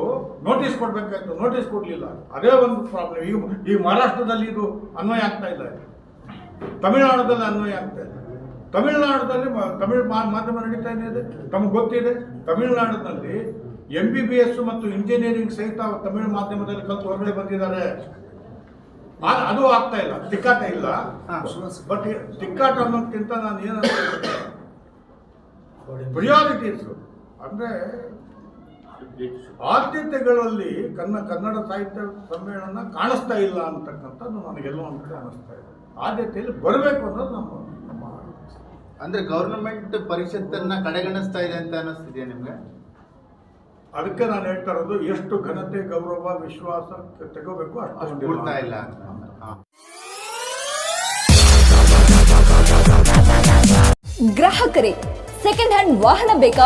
ನೋಟಿಸ್ ಕೊಡಬೇಕಾಯ್ತು. ನೋಟಿಸ್ ಕೊಡಲಿಲ್ಲ. ಅದೇ ಒಂದು ಪ್ರಾಬ್ಲಮ್ ಈಗ ಈ ಮಹಾರಾಷ್ಟ್ರದಲ್ಲಿ ಇದು ಅನ್ವಯ ಆಗ್ತಾ ಇಲ್ಲ. ತಮಿಳುನಾಡದಲ್ಲಿ ಅನ್ವಯ ಆಗ್ತಾ ಇಲ್ಲ. ತಮಿಳುನಾಡದಲ್ಲಿ ತಮಿಳು ಮಾಧ್ಯಮ ನಡೀತಾ ಇದೆ. ತಮಗೆ ಗೊತ್ತಿದೆ. ತಮಿಳುನಾಡಿನಲ್ಲಿ ಎಂ ಬಿ ಬಿ ಎಸ್ ಮತ್ತು ಇಂಜಿನಿಯರಿಂಗ್ ಸಹಿತ ತಮಿಳು ಮಾಧ್ಯಮದಲ್ಲಿ ಕಲಿತು ಹೊರಗಡೆ ಬಂದಿದ್ದಾರೆ. ಅದು ಆಗ್ತಾ ಇಲ್ಲ. ತಿಕ್ಕಾಟ ಇಲ್ಲ. ಬಟ್ ತಿಕ್ಕಾಟ ಅನ್ನೋದಕ್ಕಿಂತ ನಾನು ಏನಂತ ಪ್ರಿಯಾರಿಟೀಸ್ ಅಂದ್ರೆ ಆದ್ಯತೆಗಳಲ್ಲಿ ಕನ್ನ ಕನ್ನಡ ಸಾಹಿತ್ಯ ಸಮ್ಮೇಳನ ಕಾಣಿಸ್ತಾ ಇಲ್ಲ ಅಂತಕ್ಕಂಥದ್ದು ನನಗೆಲ್ಲೋ ಅಂತ ಅನಿಸ್ತಾ ಇದೆ. ಆದ್ಯತೆಯಲ್ಲಿ ಬರಬೇಕು ಅನ್ನೋದು ನಮ್ಮ ನಮ್ಮ ಅಂದ್ರೆ ಗೌರ್ಮೆಂಟ್ ಪರಿಷತ್ತನ್ನ ಕಡೆಗಣಿಸ್ತಾ ಇದೆ ಅಂತ ಅನ್ನಿಸ್ತಿದೆಯಾ ನಿಮಗೆ? ಅದಕ್ಕೆ ನಾನು ಹೇಳ್ತಾ ಇರೋದು ಎಷ್ಟು ಘನತೆ ಗೌರವ ವಿಶ್ವಾಸ ತಗೋಬೇಕು ಅಷ್ಟು ಇಲ್ಲ. ಗ್ರಾಹಕರೇ ಸೆಕೆಂಡ್ ಹ್ಯಾಂಡ್ ವಾಹನ ಬೇಕಾ?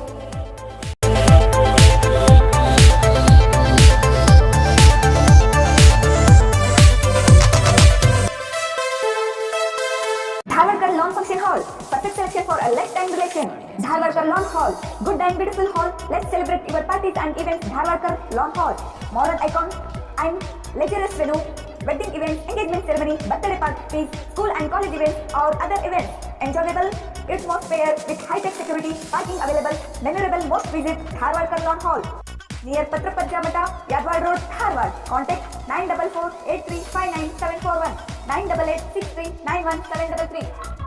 Relation. Dharwarkar Lawn Hall. Good and beautiful hall. Let's celebrate your parties and events. Dharwarkar Lawn Hall. Modern icon and luxurious venue. Wedding events, engagement ceremony, birthday parties, school and college events or other events. Enjoyable atmosphere with high-tech security, parking available. Memorable most visit Dharwarkar Lawn Hall. Near Patrapajja Mata, Yadwad Road, Dharwad. Contact 944 8359 741 988 63 91 733.